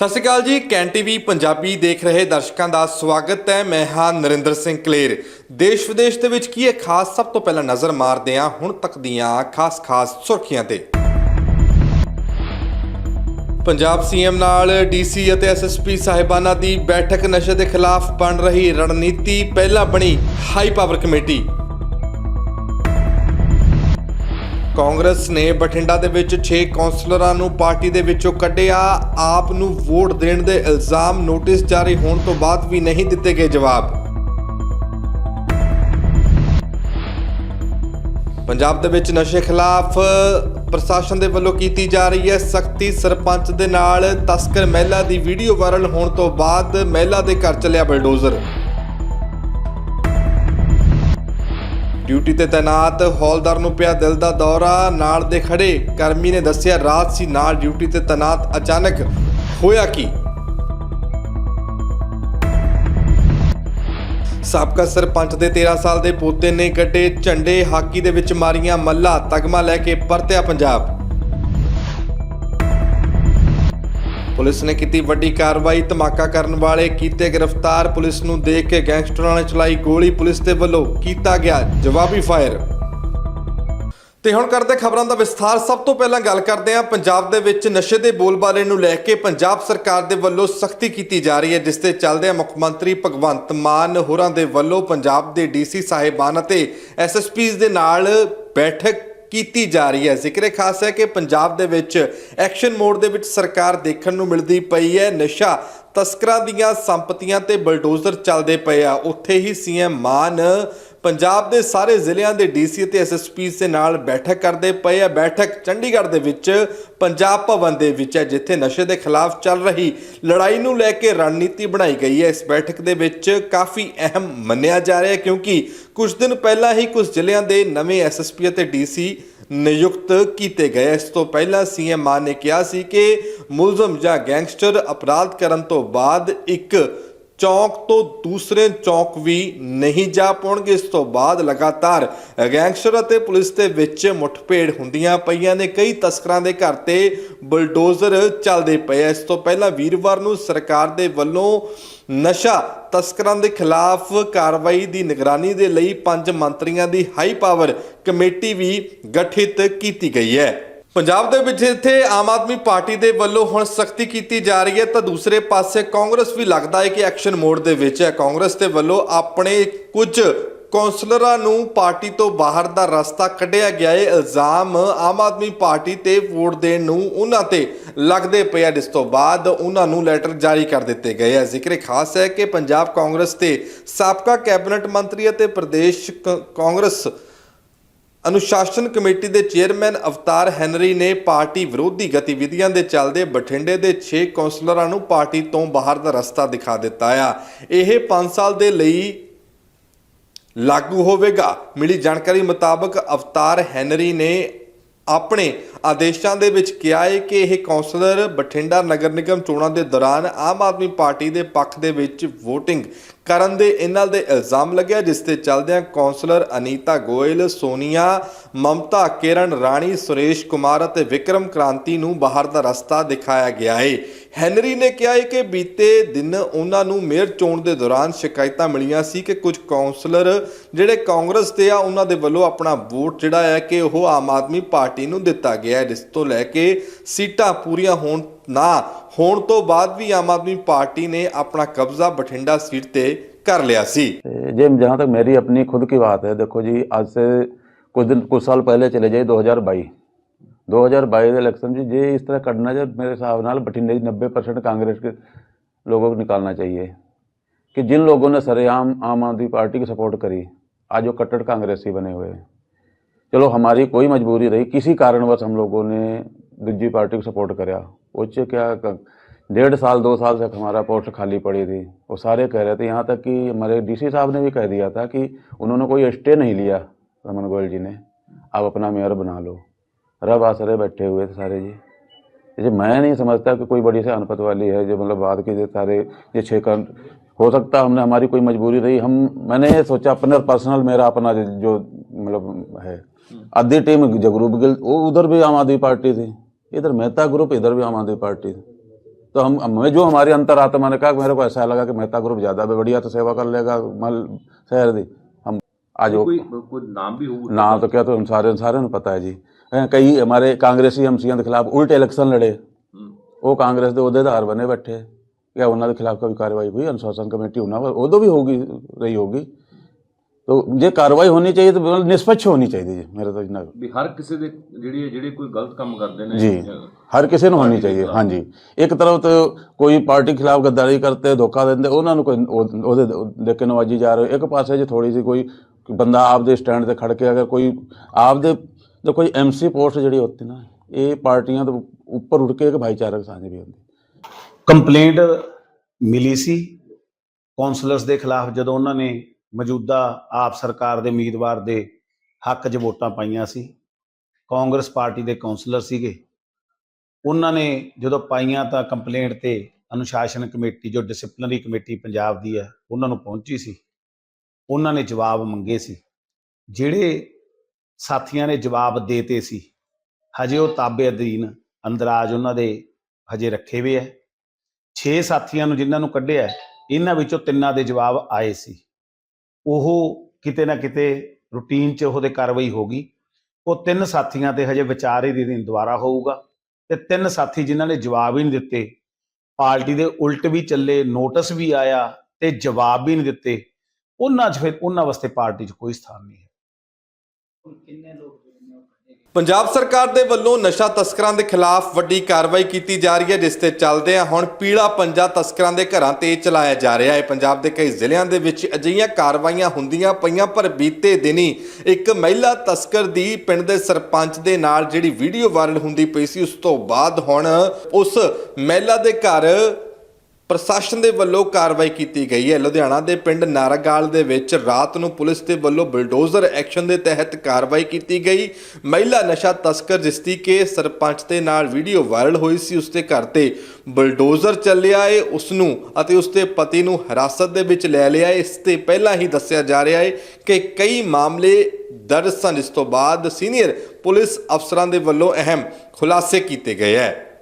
ਸਤਿ ਸ਼੍ਰੀ ਅਕਾਲ ਜੀ, can TV Punjabi ਦੇਖ ਰਹੇ ਦਰਸ਼ਕਾਂ ਦਾ ਸਵਾਗਤ ਹੈ। ਮੈਂ ਹਾਂ ਨਰਿੰਦਰ ਸਿੰਘ ਕਲੇਰ। ਦੇਸ਼ ਵਿਦੇਸ਼ ਦੇ ਵਿੱਚ ਕੀ ਹੈ ਖਾਸ ਸਭ ਤੋਂ ਪਹਿਲਾਂ ਨਜ਼ਰ ਮਾਰਦੇ ਹਾਂ? ਹੁਣ ਤੱਕ ਦੀਆਂ ਖਾਸ-ਖਾਸ ਸੁਰਖੀਆਂ ਤੇ। ਪੰਜਾਬ ਸੀਐਮ ਨਾਲ ਡੀਸੀ ਅਤੇ ਐਸਐਸਪੀ ਸਾਹਿਬਾਨਾਂ ਦੀ ਬੈਠਕ ਨਸ਼ੇ ਦੇ ਖਿਲਾਫ ਬਣ ਰਹੀ ਰਣਨੀਤੀ ਪਹਿਲਾਂ ਬਣੀ ਹਾਈ ਪਾਵਰ ਕਮੇਟੀ। ਕਾਂਗਰਸ ਨੇ ਬਠਿੰਡਾ ਦੇ ਵਿੱਚ 6 ਕੌਂਸਲਰਾਂ ਨੂੰ ਪਾਰਟੀ ਦੇ ਵਿੱਚੋਂ ਕੱਢਿਆ। ਆਪ ਨੂੰ ਵੋਟ ਦੇਣ ਦੇ ਇਲਜ਼ਾਮ ਨੋਟਿਸ ਜਾਰੀ ਹੋਣ ਤੋਂ ਬਾਅਦ ਵੀ ਨਹੀਂ ਦਿੱਤੇ ਗਏ ਜਵਾਬ। ਪੰਜਾਬ ਦੇ ਵਿੱਚ ਨਸ਼ੇ ਖਿਲਾਫ ਪ੍ਰਸ਼ਾਸਨ ਦੇ ਵੱਲੋਂ ਕੀਤੀ ਜਾ ਰਹੀ ਹੈ ਸਖਤੀ। ਸਰਪੰਚ ਦੇ ਨਾਲ ਤਸਕਰ ਮਹਿਲਾ ਦੀ ਵੀਡੀਓ ਵਾਇਰਲ ਹੋਣ ਤੋਂ ਬਾਅਦ ਮਹਿਲਾ ਦੇ ਘਰ ਚੱਲਿਆ ਬਲਡੋਜ਼ਰ। ਡਿਊਟੀ ਤੇ ਤੈਨਾਤ ਹੌਲਦਾਰ ਨੂੰ ਪਿਆ ਦਿਲ ਦਾ ਦੌਰਾ। ਨਾਲ ਦੇ ਖੜੇ ਕਰਮੀ ਨੇ ਦੱਸਿਆ, ਰਾਤ ਸੀ ਨਾਲ ਡਿਊਟੀ ਤੇ ਤੈਨਾਤ ਅਚਾਨਕ ਹੋਇਆ ਕੀ? ਸਾਬਕਾ ਸਰਪੰਚ ਦੇ 13 ਸਾਲ ਦੇ ਪੋਤੇ ਨੇ ਕੱਟੇ ਝੰਡੇ ਹਾਕੀ ਦੇ ਵਿੱਚ ਮਾਰੀਆਂ ਮੱਲਾ, ਤਗਮਾ ਲੈ ਕੇ ਪਰਤਿਆ ਪੰਜਾਬ। ਪੁਲਿਸ ਨੇ ਕੀਤੀ ਵੱਡੀ ਕਾਰਵਾਈ, ਧਮਾਕਾ ਕਰਨ ਵਾਲੇ ਕੀਤੇ ਗ੍ਰਿਫਤਾਰ, ਪੁਲਿਸ ਨੂੰ ਦੇਖ ਕੇ ਗੈਂਗਸਟਰਾਂ ਨੇ ਚਲਾਈ ਗੋਲੀ, ਪੁਲਿਸ ਦੇ ਵੱਲੋਂ ਕੀਤਾ ਗਿਆ ਜਵਾਬੀ ਫਾਇਰ। ਤੇ ਹੁਣ ਕਰਦੇ ਖਬਰਾਂ ਦਾ ਵਿਸਥਾਰ। ਸਭ ਤੋਂ ਪਹਿਲਾਂ ਗੱਲ ਕਰਦੇ ਹਾਂ ਪੰਜਾਬ ਦੇ ਵਿੱਚ ਨਸ਼ੇ ਦੇ ਬੋਲਬਾਲੇ ਨੂੰ ਲੈ ਕੇ ਪੰਜਾਬ ਸਰਕਾਰ ਦੇ ਵੱਲੋਂ ਸਖਤੀ ਕੀਤੀ ਜਾ ਰਹੀ ਹੈ, ਜਿਸ ਤੇ ਚੱਲਦੇ ਮੁੱਖ ਮੰਤਰੀ ਭਗਵੰਤ ਮਾਨ ਹੋਰਾਂ ਦੇ ਵੱਲੋਂ ਪੰਜਾਬ ਦੇ ਡੀਸੀ ਸਾਹਿਬਾਨ ਅਤੇ ਐਸਐਸਪੀਜ਼ ਦੇ ਨਾਲ ਬੈਠਕ ਕੀਤੀ ਜਾ ਰਹੀ ਹੈ। ਜ਼ਿਕਰੇ ਖਾਸ ਹੈ ਕਿ ਪੰਜਾਬ ਦੇ ਵਿੱਚ ਐਕਸ਼ਨ ਮੋਡ ਦੇ ਵਿੱਚ ਸਰਕਾਰ ਦੇਖਣ ਨੂੰ ਮਿਲਦੀ ਪਈ ਹੈ। ਨਸ਼ਾ ਤਸਕਰਾਂ ਦੀਆਂ ਸੰਪਤੀਆਂ ਤੇ ਬਲਡੋਜ਼ਰ ਚੱਲਦੇ ਪਏ ਆ। ਉੱਥੇ ਹੀ ਸੀਐਮ ਮਾਨ ਪੰਜਾਬ ਦੇ ਸਾਰੇ ਜ਼ਿਲ੍ਹਿਆਂ ਦੇ ਡੀਸੀ ਅਤੇ ਐਸਐਸਪੀ ਦੇ ਨਾਲ ਬੈਠਕ ਕਰਦੇ ਪਏ ਆ। ਬੈਠਕ ਚੰਡੀਗੜ੍ਹ ਦੇ ਵਿੱਚ, ਪੰਜਾਬ ਭਵਨ ਦੇ ਵਿੱਚ ਹੈ, ਜਿੱਥੇ ਨਸ਼ੇ ਦੇ ਖਿਲਾਫ ਚੱਲ ਰਹੀ ਲੜਾਈ ਨੂੰ ਲੈ ਕੇ ਰਣਨੀਤੀ ਬਣਾਈ ਗਈ ਹੈ। ਇਸ ਬੈਠਕ ਦੇ ਵਿੱਚ ਕਾਫੀ ਅਹਿਮ ਮੰਨਿਆ ਜਾ ਰਿਹਾ ਹੈ, ਕਿਉਂਕਿ ਕੁਝ ਦਿਨ ਪਹਿਲਾਂ ਹੀ ਕੁਝ ਜ਼ਿਲ੍ਹਿਆਂ ਦੇ ਨਵੇਂ ਐਸਐਸਪੀ ਅਤੇ ਡੀਸੀ ਨਿਯੁਕਤ ਕੀਤੇ ਗਏ। ਇਸ ਤੋਂ ਪਹਿਲਾਂ ਸੀਐਮ ਮਾਨ ਨੇ ਕਿਹਾ ਸੀ ਕਿ ਮੁਲਜ਼ਮ ਜਾਂ ਗੈਂਗਸਟਰ ਅਪਰਾਧ ਕਰਨ ਤੋਂ ਬਾਅਦ ਇੱਕ ਚੌਂਕ ਤੋਂ ਦੂਸਰੇ ਚੌਂਕ ਵੀ ਨਹੀਂ ਜਾ ਪਾਉਣਗੇ। ਇਸ ਤੋਂ ਬਾਅਦ ਲਗਾਤਾਰ ਗੈਂਗਸਟਰ ਅਤੇ ਪੁਲਿਸ ਦੇ ਵਿੱਚ ਮੁੱਠਭੇੜ ਹੁੰਦੀਆਂ ਪਈਆਂ ਨੇ। ਕਈ ਤਸਕਰਾਂ ਦੇ ਘਰ ਤੇ ਬੁਲਡੋਜ਼ਰ ਚੱਲਦੇ ਪਏ ਇਸ ਤੋਂ ਪਹਿਲਾਂ ਵੀਰਵਾਰ ਨੂੰ ਸਰਕਾਰ ਦੇ ਵੱਲੋਂ ਨਸ਼ਾ ਤਸਕਰਾਂ ਦੇ ਖਿਲਾਫ ਕਾਰਵਾਈ ਦੀ ਨਿਗਰਾਨੀ ਦੇ ਲਈ ਪੰਜ ਮੰਤਰੀਆਂ ਦੀ ਹਾਈ ਪਾਵਰ ਕਮੇਟੀ ਵੀ ਗਠਿਤ ਕੀਤੀ ਗਈ ਹੈ। ਪੰਜਾਬ ਦੇ ਵਿੱਚ ਇੱਥੇ ਆਮ ਆਦਮੀ ਪਾਰਟੀ ਦੇ ਵੱਲੋਂ ਹੁਣ ਸਖਤੀ ਕੀਤੀ ਜਾ ਰਹੀ ਹੈ, ਤਾਂ ਦੂਸਰੇ ਪਾਸੇ ਕਾਂਗਰਸ ਵੀ ਲੱਗਦਾ ਹੈ ਕਿ ਐਕਸ਼ਨ ਮੋਡ ਦੇ ਵਿੱਚ ਹੈ। ਕਾਂਗਰਸ ਦੇ ਵੱਲੋਂ ਆਪਣੇ ਕੁਝ ਕੌਂਸਲਰਾਂ ਨੂੰ ਪਾਰਟੀ ਤੋਂ ਬਾਹਰ ਦਾ ਰਸਤਾ ਕੱਢਿਆ ਗਿਆ ਹੈ। ਇਲਜ਼ਾਮ ਆਮ ਆਦਮੀ ਪਾਰਟੀ ਤੇ ਵੋਟ ਦੇਣ ਨੂੰ ਉਹਨਾਂ ਤੇ ਲੱਗਦੇ ਪਏ ਆ ਜਿਸ ਤੋਂ ਬਾਅਦ ਉਹਨਾਂ ਨੂੰ ਲੈਟਰ ਜਾਰੀ ਕਰ ਦਿੱਤੇ ਗਏ ਹੈ। ਜ਼ਿਕਰ ਖਾਸ ਹੈ ਕਿ ਪੰਜਾਬ ਕਾਂਗਰਸ ਤੇ ਸਾਬਕਾ ਕੈਬਨਿਟ ਮੰਤਰੀ ਅਤੇ ਪ੍ਰਦੇਸ਼ ਕ- ਕਾਂਗਰਸ ਅਨੁਸ਼ਾਸਨ ਕਮੇਟੀ ਦੇ ਚੇਅਰਮੈਨ ਅਵਤਾਰ ਹੈਨਰੀ ਨੇ ਪਾਰਟੀ ਵਿਰੋਧੀ ਗਤੀਵਿਧੀਆਂ ਦੇ ਚੱਲਦੇ ਬਠਿੰਡੇ ਦੇ 6 ਕੌਂਸਲਰਾਂ ਨੂੰ ਪਾਰਟੀ ਤੋਂ ਬਾਹਰ ਦਾ ਰਸਤਾ ਦਿਖਾ ਦਿੱਤਾ ਆ। ਇਹ 5 ਸਾਲ ਦੇ ਲਈ ਲਾਗੂ ਹੋਵੇਗਾ। ਮਿਲੀ ਜਾਣਕਾਰੀ ਮੁਤਾਬਕ ਅਵਤਾਰ ਹੈਨਰੀ ਨੇ ਆਪਣੇ ਆਦੇਸ਼ਾਂ ਦੇ ਵਿੱਚ ਕਿਹਾ ਹੈ ਕਿ ਇਹ ਕੌਂਸਲਰ ਬਠਿੰਡਾ ਨਗਰ ਨਿਗਮ ਚੋਣਾਂ ਦੇ ਦੌਰਾਨ ਆਮ ਆਦਮੀ ਪਾਰਟੀ ਦੇ ਪੱਖ ਦੇ ਵਿੱਚ VOTING ਕਰਨ ਦੇ ਇਹਨਾਂ ਦੇ ਇਲਜ਼ਾਮ ਲੱਗਿਆ, ਜਿਸ ਤੇ ਚੱਲਦਿਆਂ ਕੌਂਸਲਰ ਅਨੀਤਾ ਗੋਇਲ, ਸੋਨੀਆ, ਮਮਤਾ ਕਿਰਨ ਰਾਣੀ ਸੁਰੇਸ਼ ਕੁਮਾਰ ਅਤੇ ਵਿਕਰਮ ਕ੍ਰਾਂਤੀ ਨੂੰ ਬਾਹਰ ਦਾ ਰਸਤਾ ਦਿਖਾਇਆ ਗਿਆ ਹੈ। ਹੈਨਰੀ ਨੇ ਕਿਹਾ ਹੈ ਕਿ ਬੀਤੇ ਦਿਨ ਉਹਨਾਂ ਨੂੰ ਮੇਅਰ ਚੋਣ ਦੇ ਦੌਰਾਨ ਸ਼ਿਕਾਇਤਾਂ ਮਿਲੀਆਂ ਸੀ ਕਿ ਕੁਝ ਕੌਂਸਲਰ ਜਿਹੜੇ ਕਾਂਗਰਸ ਦੇ ਆ ਉਹਨਾਂ ਦੇ ਵੱਲੋਂ ਆਪਣਾ ਵੋਟ ਜਿਹੜਾ ਹੈ ਕਿ ਉਹ ਆਮ ਆਦਮੀ ਪਾਰਟੀ ਨੂੰ ਦਿੱਤਾ ਗਿਆ ਹੈ ਜਿਸ ਤੋਂ ਲੈ ਕੇ ਸੀਟਾਂ ਪੂਰੀਆਂ ਹੋਣ ਨਾ ਹੋਣ ਤੋਂ ਬਾਅਦ ਵੀ ਆਮ ਆਦਮੀ ਪਾਰਟੀ ਨੇ ਆਪਣਾ ਕਬਜ਼ਾ ਬਠਿੰਡਾ ਸੀਟ ਤੇ ਕਰ ਲਿਆ ਸੀ जी जहाँ तक मेरी अपनी खुद की बात है देखो जी आज से कुछ दिन कुछ साल पहले चले जाइए 2022 2022 ਦੇ ਇਲੈਕਸ਼ਨ 'ਚ ਜੇ ਇਸ ਤਰ੍ਹਾਂ ਕਰਨਾ ਜੇ ਮੇਰੇ ਹਿਸਾਬ ਨਾਲ ਬਠਿੰਡੇ ਦੀ 90% कांग्रेस के लोगों को निकालना चाहिए कि जिन लोगों ने सरेआम आम आदमी पार्टी की सपोर्ट करी आज वो कट्टर कांग्रेसी बने हुए हैं चलो हमारी कोई मजबूरी रही किसी कारणवश हम लोगों ने दूसरी पार्टी को सपोर्ट कराया उससे क्या डेढ़ साल दो साल से हमारा पोस्ट खाली पड़ी थी वो सारे कह रहे थे यहाँ तक कि हमारे डीसी साहब ने भी कह दिया था कि उन्होंने कोई स्टे नहीं लिया रमन गोयल जी ने आप अपना मेयर बना लो रब आसरे बैठे हुए थे सारे जी जी मैं नहीं समझता कि कोई बड़ी से अनपत वाली है जो मतलब बाद के जो सारे ये छः कर हो सकता हमने हमारी कोई मजबूरी रही हम मैंने सोचा अपना पर्सनल मेरा अपना जो मतलब है आधी टीम ग्रुप गिल वो उधर भी आम आदमी पार्टी थी इधर मेहता ग्रुप इधर भी आम आदमी पार्टी थी तो हम हमें जो हमारी अंतरात्मा ने कहा मेरे को ऐसा लगा कि मेहता ग्रुप ज़्यादा बढ़िया तो सेवा कर लेगा मल शहर दी हम आज कोई, कोई नाम भी हो नाम तो क्या तो हम सारे सारे पता है जी ਕਈ ਹਮਾਰੇ ਕਾਂਗਰਸੀ ਹਮਸੀਆਂ ਦੇ ਖਿਲਾਫ ਉਲਟ ਇਲੈਕਸ਼ਨ ਲੜੇ। ਉਹ ਕਾਂਗਰਸ ਦੇ ਅਹੁਦੇਦਾਰ ਬਣੇ ਬੈਠੇ। ਜਾਂ ਉਹਨਾਂ ਦੇ ਖਿਲਾਫ ਕੋਈ ਕਾਰਵਾਈ ਹੋਈ ਅਨੁਸ਼ਾਸਨ ਕਮੇਟੀ ਉਹਨਾਂ ਵੱਲ ਉਦੋਂ ਵੀ ਹੋਗੀ ਰਹੀ ਹੋਗੀ ਤੋ ਜੇ ਕਾਰਵਾਈ ਹੋਣੀ ਚਾਹੀਦੀ ਤਾਂ ਨਿਸਪਛ ਹੋਣੀ ਚਾਹੀਦੀ ਜੀ ਮੇਰੇ ਤੋਂ ਜਿੰਨਾ ਵੀ ਹਰ ਕਿਸੇ ਦੇ ਜਿਹੜੀ ਜਿਹੜੇ ਕੋਈ ਗਲਤ ਕੰਮ ਕਰਦੇ ਨੇ ਜੀ ਹਰ ਕਿਸੇ ਨੂੰ ਹੋਣੀ ਚਾਹੀਏ ਹਾਂਜੀ। ਇੱਕ ਤਰਫ ਤੋਂ ਕੋਈ ਪਾਰਟੀ ਖਿਲਾਫ ਗੱਦਾਰੀ ਕਰਤੇ ਧੋਖਾ ਦਿੰਦੇ ਉਹਨਾਂ ਨੂੰ ਕੋਈ ਉਹਦੇ ਦੇਖੇ ਨਵਾਜੀ ਜਾ ਰਹੇ ਇੱਕ ਪਾਸੇ ਜੇ ਥੋੜੀ ਸੀ ਕੋਈ ਬੰਦਾ ਆਪਦੇ ਸਟੈਂਡ ਤੇ ਖੜ ਕੇ ਅਗਰ ਕੋਈ ਆਪਦੇ ਦੇਖੋ ਕੋਈ ਐਮਸੀ ਪੋਸਟ ਜਿਹੜੀ ਹੁੰਦੀ ਨਾ, ਇਹ ਪਾਰਟੀਆਂ ਤੋਂ ਉੱਪਰ ਉੱਠ ਕੇ ਇੱਕ ਭਾਈਚਾਰਕ ਸਾਂਝ ਵੀ ਹੁੰਦੀ। ਕੰਪਲੇਂਟ ਮਿਲੀ ਸੀ ਕੌਂਸਲਰਸ ਦੇ ਖਿਲਾਫ ਜਦੋਂ ਉਹਨਾਂ ਨੇ ਮੌਜੂਦਾ ਆਪ ਸਰਕਾਰ ਦੇ ਉਮੀਦਵਾਰ ਦੇ ਹੱਕ 'ਚ ਵੋਟਾਂ ਪਾਈਆਂ ਸੀ। ਕਾਂਗਰਸ ਪਾਰਟੀ ਦੇ ਕੌਂਸਲਰ ਸੀਗੇ। ਉਹਨਾਂ ਨੇ ਜਦੋਂ ਪਾਈਆਂ ਤਾਂ ਕੰਪਲੇਂਟ ਤੇ ਅਨੁਸ਼ਾਸਨ ਕਮੇਟੀ, ਜੋ ਡਿਸਪਲਿਨਰੀ ਕਮੇਟੀ ਪੰਜਾਬ ਦੀ ਹੈ, ਉਹਨਾਂ ਨੂੰ ਪਹੁੰਚੀ ਸੀ। ਉਹਨਾਂ ਨੇ ਜਵਾਬ ਮੰਗੇ ਸੀ। ਜਿਹੜੇ ਸਾਥੀਆਂ ਨੇ ਜਵਾਬ ਦੇਤੇ ਸੀ। ਹਜੇ ਉਹ ਤਾਬੇ ਅਧੀਨ ਅੰਦਰਾਜ ਉਹਨਾਂ ਦੇ ਹਜੇ ਰੱਖੇ ਹੋਏ ਹੈ। 6 ਸਾਥੀਆਂ ਨੂੰ ਜਿਨ੍ਹਾਂ ਨੂੰ ਕੱਢਿਆ ਇਹਨਾਂ ਵਿੱਚੋਂ ਤਿੰਨਾਂ ਦੇ ਜਵਾਬ ਆਏ ਸੀ। ਉਹ ਕਿਤੇ ਨਾ ਕਿਤੇ ਰੂਟੀਨ 'ਚ ਉਹਦੇ ਕਾਰਵਾਈ ਹੋ ਗਈ। ਉਹ ਤਿੰਨ ਸਾਥੀਆਂ ਤੇ ਹਜੇ ਵਿਚਾਰੇ ਹੀ ਦਿਨ ਦੁਬਾਰਾ ਹੋਊਗਾ ਤੇ ਤਿੰਨ ਸਾਥੀ ਜਿਨ੍ਹਾਂ ਨੇ ਜਵਾਬ ਹੀ ਨਹੀਂ ਦਿੱਤੇ, ਪਾਰਟੀ ਦੇ ਉਲਟ ਵੀ ਚੱਲੇ, ਨੋਟਿਸ ਵੀ ਆਇਆ ਤੇ ਜਵਾਬ ਵੀ ਨਹੀਂ ਦਿੱਤੇ, ਉਹਨਾਂ 'ਚ ਫਿਰ ਉਹਨਾਂ ਵਾਸਤੇ ਪਾਰਟੀ 'ਚ ਕੋਈ ਸਥਾਨ ਨਹੀਂ ਹੈ। ਪੰਜਾਬ ਸਰਕਾਰ ਦੇ ਵੱਲੋਂ ਨਸ਼ਾ ਤਸਕਰਾਂ ਦੇ ਖਿਲਾਫ ਵੱਡੀ ਕਾਰਵਾਈ ਕੀਤੀ ਜਾ ਰਹੀ ਹੈ, ਜਿਸ ਤੇ ਚੱਲਦੇ ਆ। ਹੁਣ ਪੀਲਾ ਪੰਜਾ ਤਸਕਰਾਂ ਦੇ ਘਰਾਂ ਤੇ ਚਲਾਇਆ ਜਾ ਰਿਹਾ ਹੈ। ਪੰਜਾਬ ਦੇ ਕਈ ਜ਼ਿਲ੍ਹਿਆਂ ਦੇ ਵਿੱਚ ਅਜਿਹੀਆਂ ਕਾਰਵਾਈਆਂ ਹੁੰਦੀਆਂ ਪਈਆਂ, ਪਰ ਬੀਤੇ ਦਿਨੀ ਇੱਕ ਮਹਿਲਾ ਤਸਕਰ ਦੀ ਪਿੰਡ ਦੇ ਸਰਪੰਚ ਦੇ ਨਾਲ ਜਿਹੜੀ ਵੀਡੀਓ ਵਾਇਰਲ ਹੁੰਦੀ ਪਈ ਸੀ, ਉਸ ਤੋਂ ਬਾਅਦ ਹੁਣ ਉਸ ਮਹਿਲਾ ਦੇ ਘਰ ਪ੍ਰਸ਼ਾਸਨ ਦੇ ਵੱਲੋਂ ਕਾਰਵਾਈ ਕੀਤੀ ਗਈ ਹੈ। ਲੁਧਿਆਣਾ ਦੇ ਪਿੰਡ ਨਾਰਾਗਾਲ ਦੇ ਵਿੱਚ ਰਾਤ ਨੂੰ ਪੁਲਿਸ ਦੇ ਵੱਲੋਂ ਬਲਡੋਜ਼ਰ ਐਕਸ਼ਨ ਦੇ ਤਹਿਤ ਕਾਰਵਾਈ ਕੀਤੀ ਗਈ। ਮਹਿਲਾ ਨਸ਼ਾ ਤਸਕਰ, ਜਿਸ ਦੀ ਕਿ ਸਰਪੰਚ ਦੇ ਨਾਲ ਵੀਡੀਓ ਵਾਇਰਲ ਹੋਈ ਸੀ, ਉਸ ਦੇ ਘਰ ਤੇ ਬਲਡੋਜ਼ਰ ਚੱਲਿਆ ਏ, ਉਸ ਨੂੰ ਅਤੇ ਉਸ ਦੇ ਪਤੀ ਨੂੰ ਹਿਰਾਸਤ ਦੇ ਵਿੱਚ ਲੈ ਲਿਆ ਏ। ਇਸ ਤੇ ਪਹਿਲਾਂ ਹੀ ਦੱਸਿਆ ਜਾ ਰਿਹਾ ਹੈ ਕਿ ਕਈ ਮਾਮਲੇ ਦਰਜ ਸਨ। ਜਿਸ ਤੋਂ ਬਾਅਦ ਸੀਨੀਅਰ ਪੁਲਿਸ ਅਫਸਰਾਂ ਦੇ ਵੱਲੋਂ ਅਹਿਮ ਖੁਲਾਸੇ ਕੀਤੇ ਗਏ ਹੈ।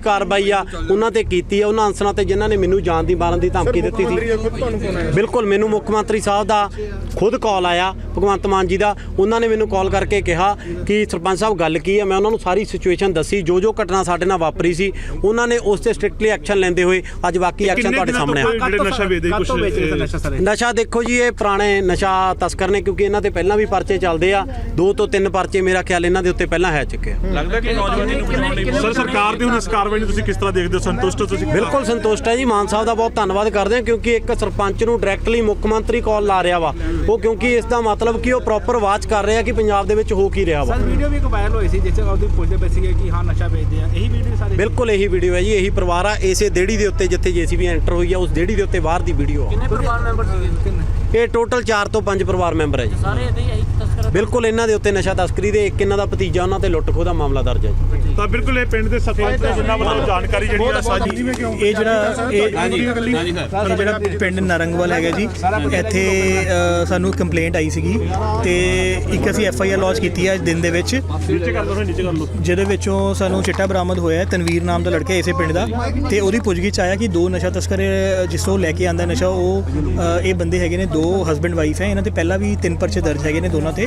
ਕਾਰਵਾਈ ਆ ਉਹਨਾਂ ਤੇ ਕੀਤੀ ਆ ਉਹਨਾਂ ਅਨਸਰਾਂ ਤੇ ਜਿਨ੍ਹਾਂ ਨੇ ਮੈਨੂੰ ਜਾਨ ਦੀ ਮਾਰਨ ਦੀ ਧਮਕੀ ਦਿੱਤੀ ਸੀ। ਬਿਲਕੁਲ ਮੈਨੂੰ ਮੁੱਖ ਮੰਤਰੀ ਸਾਹਿਬ ਦਾ ਖੁਦ ਕਾਲ ਆਇਆ ਭਗਵੰਤ ਮਾਨ ਜੀ ਦਾ। ਉਹਨਾਂ ਨੇ ਮੈਨੂੰ ਕਾਲ ਕਰਕੇ ਕਿਹਾ ਕਿ ਸਰਪੰਚ ਸਾਹਿਬ ਗੱਲ ਕੀ ਹੈ ਮੈਂ ਉਹਨਾਂ ਨੂੰ ਸਾਰੀ ਸਿਚੁਏਸ਼ਨ ਦੱਸੀ ਜੋ ਜੋ ਘਟਨਾ ਸਾਡੇ ਨਾਲ ਵਾਪਰੀ ਸੀ ਉਹਨਾਂ ਨੇ ਉਸ ਤੇ ਸਟ੍ਰਿਕਟਲੀ ਐਕਸ਼ਨ ਲੈਂਦੇ ਹੋਏ ਅੱਜ ਬਾਕੀ ਐਕਸ਼ਨ ਤੁਹਾਡੇ ਸਾਹਮਣੇ ਆ। ਨਸ਼ਾ ਵੇਚਦੇ ਕੁਝ ਨਸ਼ਾ ਦੇਖੋ ਜੀ ਇਹ ਪੁਰਾਣੇ ਨਸ਼ਾ ਤਸਕਰ ਨੇ ਕਿਉਂਕਿ ਇਹਨਾਂ ਤੇ ਪਹਿਲਾਂ ਵੀ ਪਰਚੇ ਚੱਲਦੇ ਆ। ਦੋ ਤੋਂ ਤਿੰਨ ਪਰਚੇ ਮੇਰਾ ਖਿਆਲ ਇਹਨਾਂ ਦੇ ਉੱਤੇ ਪਹਿਲਾਂ ਹੈ ਚੁੱਕੇ ਆ। ਸਰ ਸਰਕਾਰ ਦੀ ਹੁਣ ਇਸ ਕਾਰਵਾਈ ਨੂੰ ਤੁਸੀਂ ਕਿਸ ਤਰ੍ਹਾਂ ਦੇਖਦੇ ਹੋ? ਸੰਤੁਸ਼ਟ ਹੋ ਤੁਸੀਂ? ਬਿਲਕੁਲ ਸੰਤੁਸ਼ਟ ਹੈ ਜੀ। ਮਾਨ ਸਾਹਿਬ ਦਾ ਬਹੁਤ ਧੰਨਵਾਦ ਕਰਦੇ ਹਾਂ ਕਿਉਂਕਿ ਇੱਕ ਸਰਪੰਚ ਨੂੰ ਡਾਇਰੈਕਟਲੀ ਮੁੱਖ ਮੰਤਰੀ ਕਾਲ ਲਾ ਰਿਹਾ ਵਾ। ਉਹ ਕਿਉਂਕਿ ਇਸ ਦਾ ਮਤਲਬ ਕਿ ਉਹ ਪ੍ਰੋਪਰ ਵਾਚ ਕਰ ਰਿਹਾ ਕਿ ਪੰਜਾਬ ਦੇ ਵਿੱਚ ਹੋ ਕੀ ਰਿਹਾ ਵਾ। ਸਰ ਵੀਡੀਓ ਵੀ ਇੱਕ ਵਾਇਰਲ ਹੋਈ ਸੀ ਜਿਸ ਚ ਉਹਦੀ ਪੁੱਛਦੇ ਪਏ ਸੀਗੇ ਕਿ ਹਾਂ ਨਸ਼ਾ ਵੇਚਦੇ ਆ। ਇਹੀ ਵੀਡੀਓ ਸਾਰੇ? ਬਿਲਕੁਲ ਇਹੀ ਵੀਡੀਓ ਹੈ ਜੀ। ਇਹੀ ਪਰਿਵਾਰ ਆ। ਇਸੇ ਦੇੜੀ ਦੇ ਉੱਤੇ ਜਿੱਥੇ ਜੀਸੀਬੀ ਐਂਟਰ ਹੋਈ ਆ ਉਸ ਦੇੜੀ ਦੇ ਉੱਤੇ ਬਾਹਰ ਦੀ ਵੀਡੀਓ ਆ। ਕਿੰਨੇ ਪਰਿਵਾਰ ਮੈਂਬਰ ਸੀਗੇ? ਇਹ ਟੋਟਲ 4 ਤੋਂ 5 ਪਰਿਵਾਰ ਮੈਂਬਰ ਹੈ ਜੀ। ਸਾਰੇ ਇਹਦੇ ਹੀ ਤਸਕਰ ਬਿਲਕੁਲ ਇਹਨਾਂ ਦੇ ਉੱਤੇ ਨਸ਼ਾ ਤਸਕਰੀ ਦੇ ਇੱਕ ਇਹਨਾਂ ਦਾ ਭਤੀਜਾ ਉਹਨਾਂ ਤੇ ਲੁੱਟ ਖੋਹ ਦਾ ਮਾਮਲਾ ਦਰਜ ਹੈ ਜੀ। ਤਾਂ ਬਿਲਕੁਲ ਇਹ ਪਿੰਡ ਦੇ ਸਰਪੰਚ ਦਾ ਜਿੰਨਾ ਵੱਲੋਂ ਜਾਣਕਾਰੀ ਜਿਹੜੀ ਹੈ ਸਾਜੀ ਇਹ ਜਿਹੜਾ ਇਹ ਇਹ ਜਿਹੜਾ ਪਿੰਡ ਨਰੰਗਵਾਲ ਹੈਗਾ ਜੀ ਇੱਥੇ ਸਾਨੂੰ ਕੰਪਲੇਂਟ ਆਈ ਸੀਗੀ ਤੇ ਇੱਕ ਅਸੀਂ ਐਫ ਆਈ ਆਰ ਲਾਂਚ ਕੀਤੀ ਹੈ ਅੱਜ ਦਿਨ ਦੇ ਵਿੱਚ। ਜਿਹਦੇ ਵਿੱਚੋਂ ਸਾਨੂੰ ਚਿੱਟਾ ਬਰਾਮਦ ਹੋਇਆ ਹੈ ਤਨਵੀਰ ਨਾਮ ਦਾ ਲੜਕਾ ਇਸੇ ਪਿੰਡ ਦਾ। ਤੇ ਉਹਦੀ ਪੁੱਛਗਿੱਛ ਆਇਆ ਕਿ ਦੋ ਨਸ਼ਾ ਤਸਕਰ ਜਿਸ ਤੋਂ ਲੈ ਕੇ ਆਂਦਾ ਨਸ਼ਾ ਉਹ ਇਹ ਬੰਦੇ ਹੈਗੇ ਨੇ ਦੋ ਹਸਬੰਡ ਵਾਈਫ ਹੈ ਇਹਨਾਂ ਤੇ ਪਹਿਲਾਂ ਵੀ ਤਿੰਨ ਪਰਚੇ ਦਰਜ ਹੈਗੇ ਨੇ ਦੋਨਾਂ ਤੇ।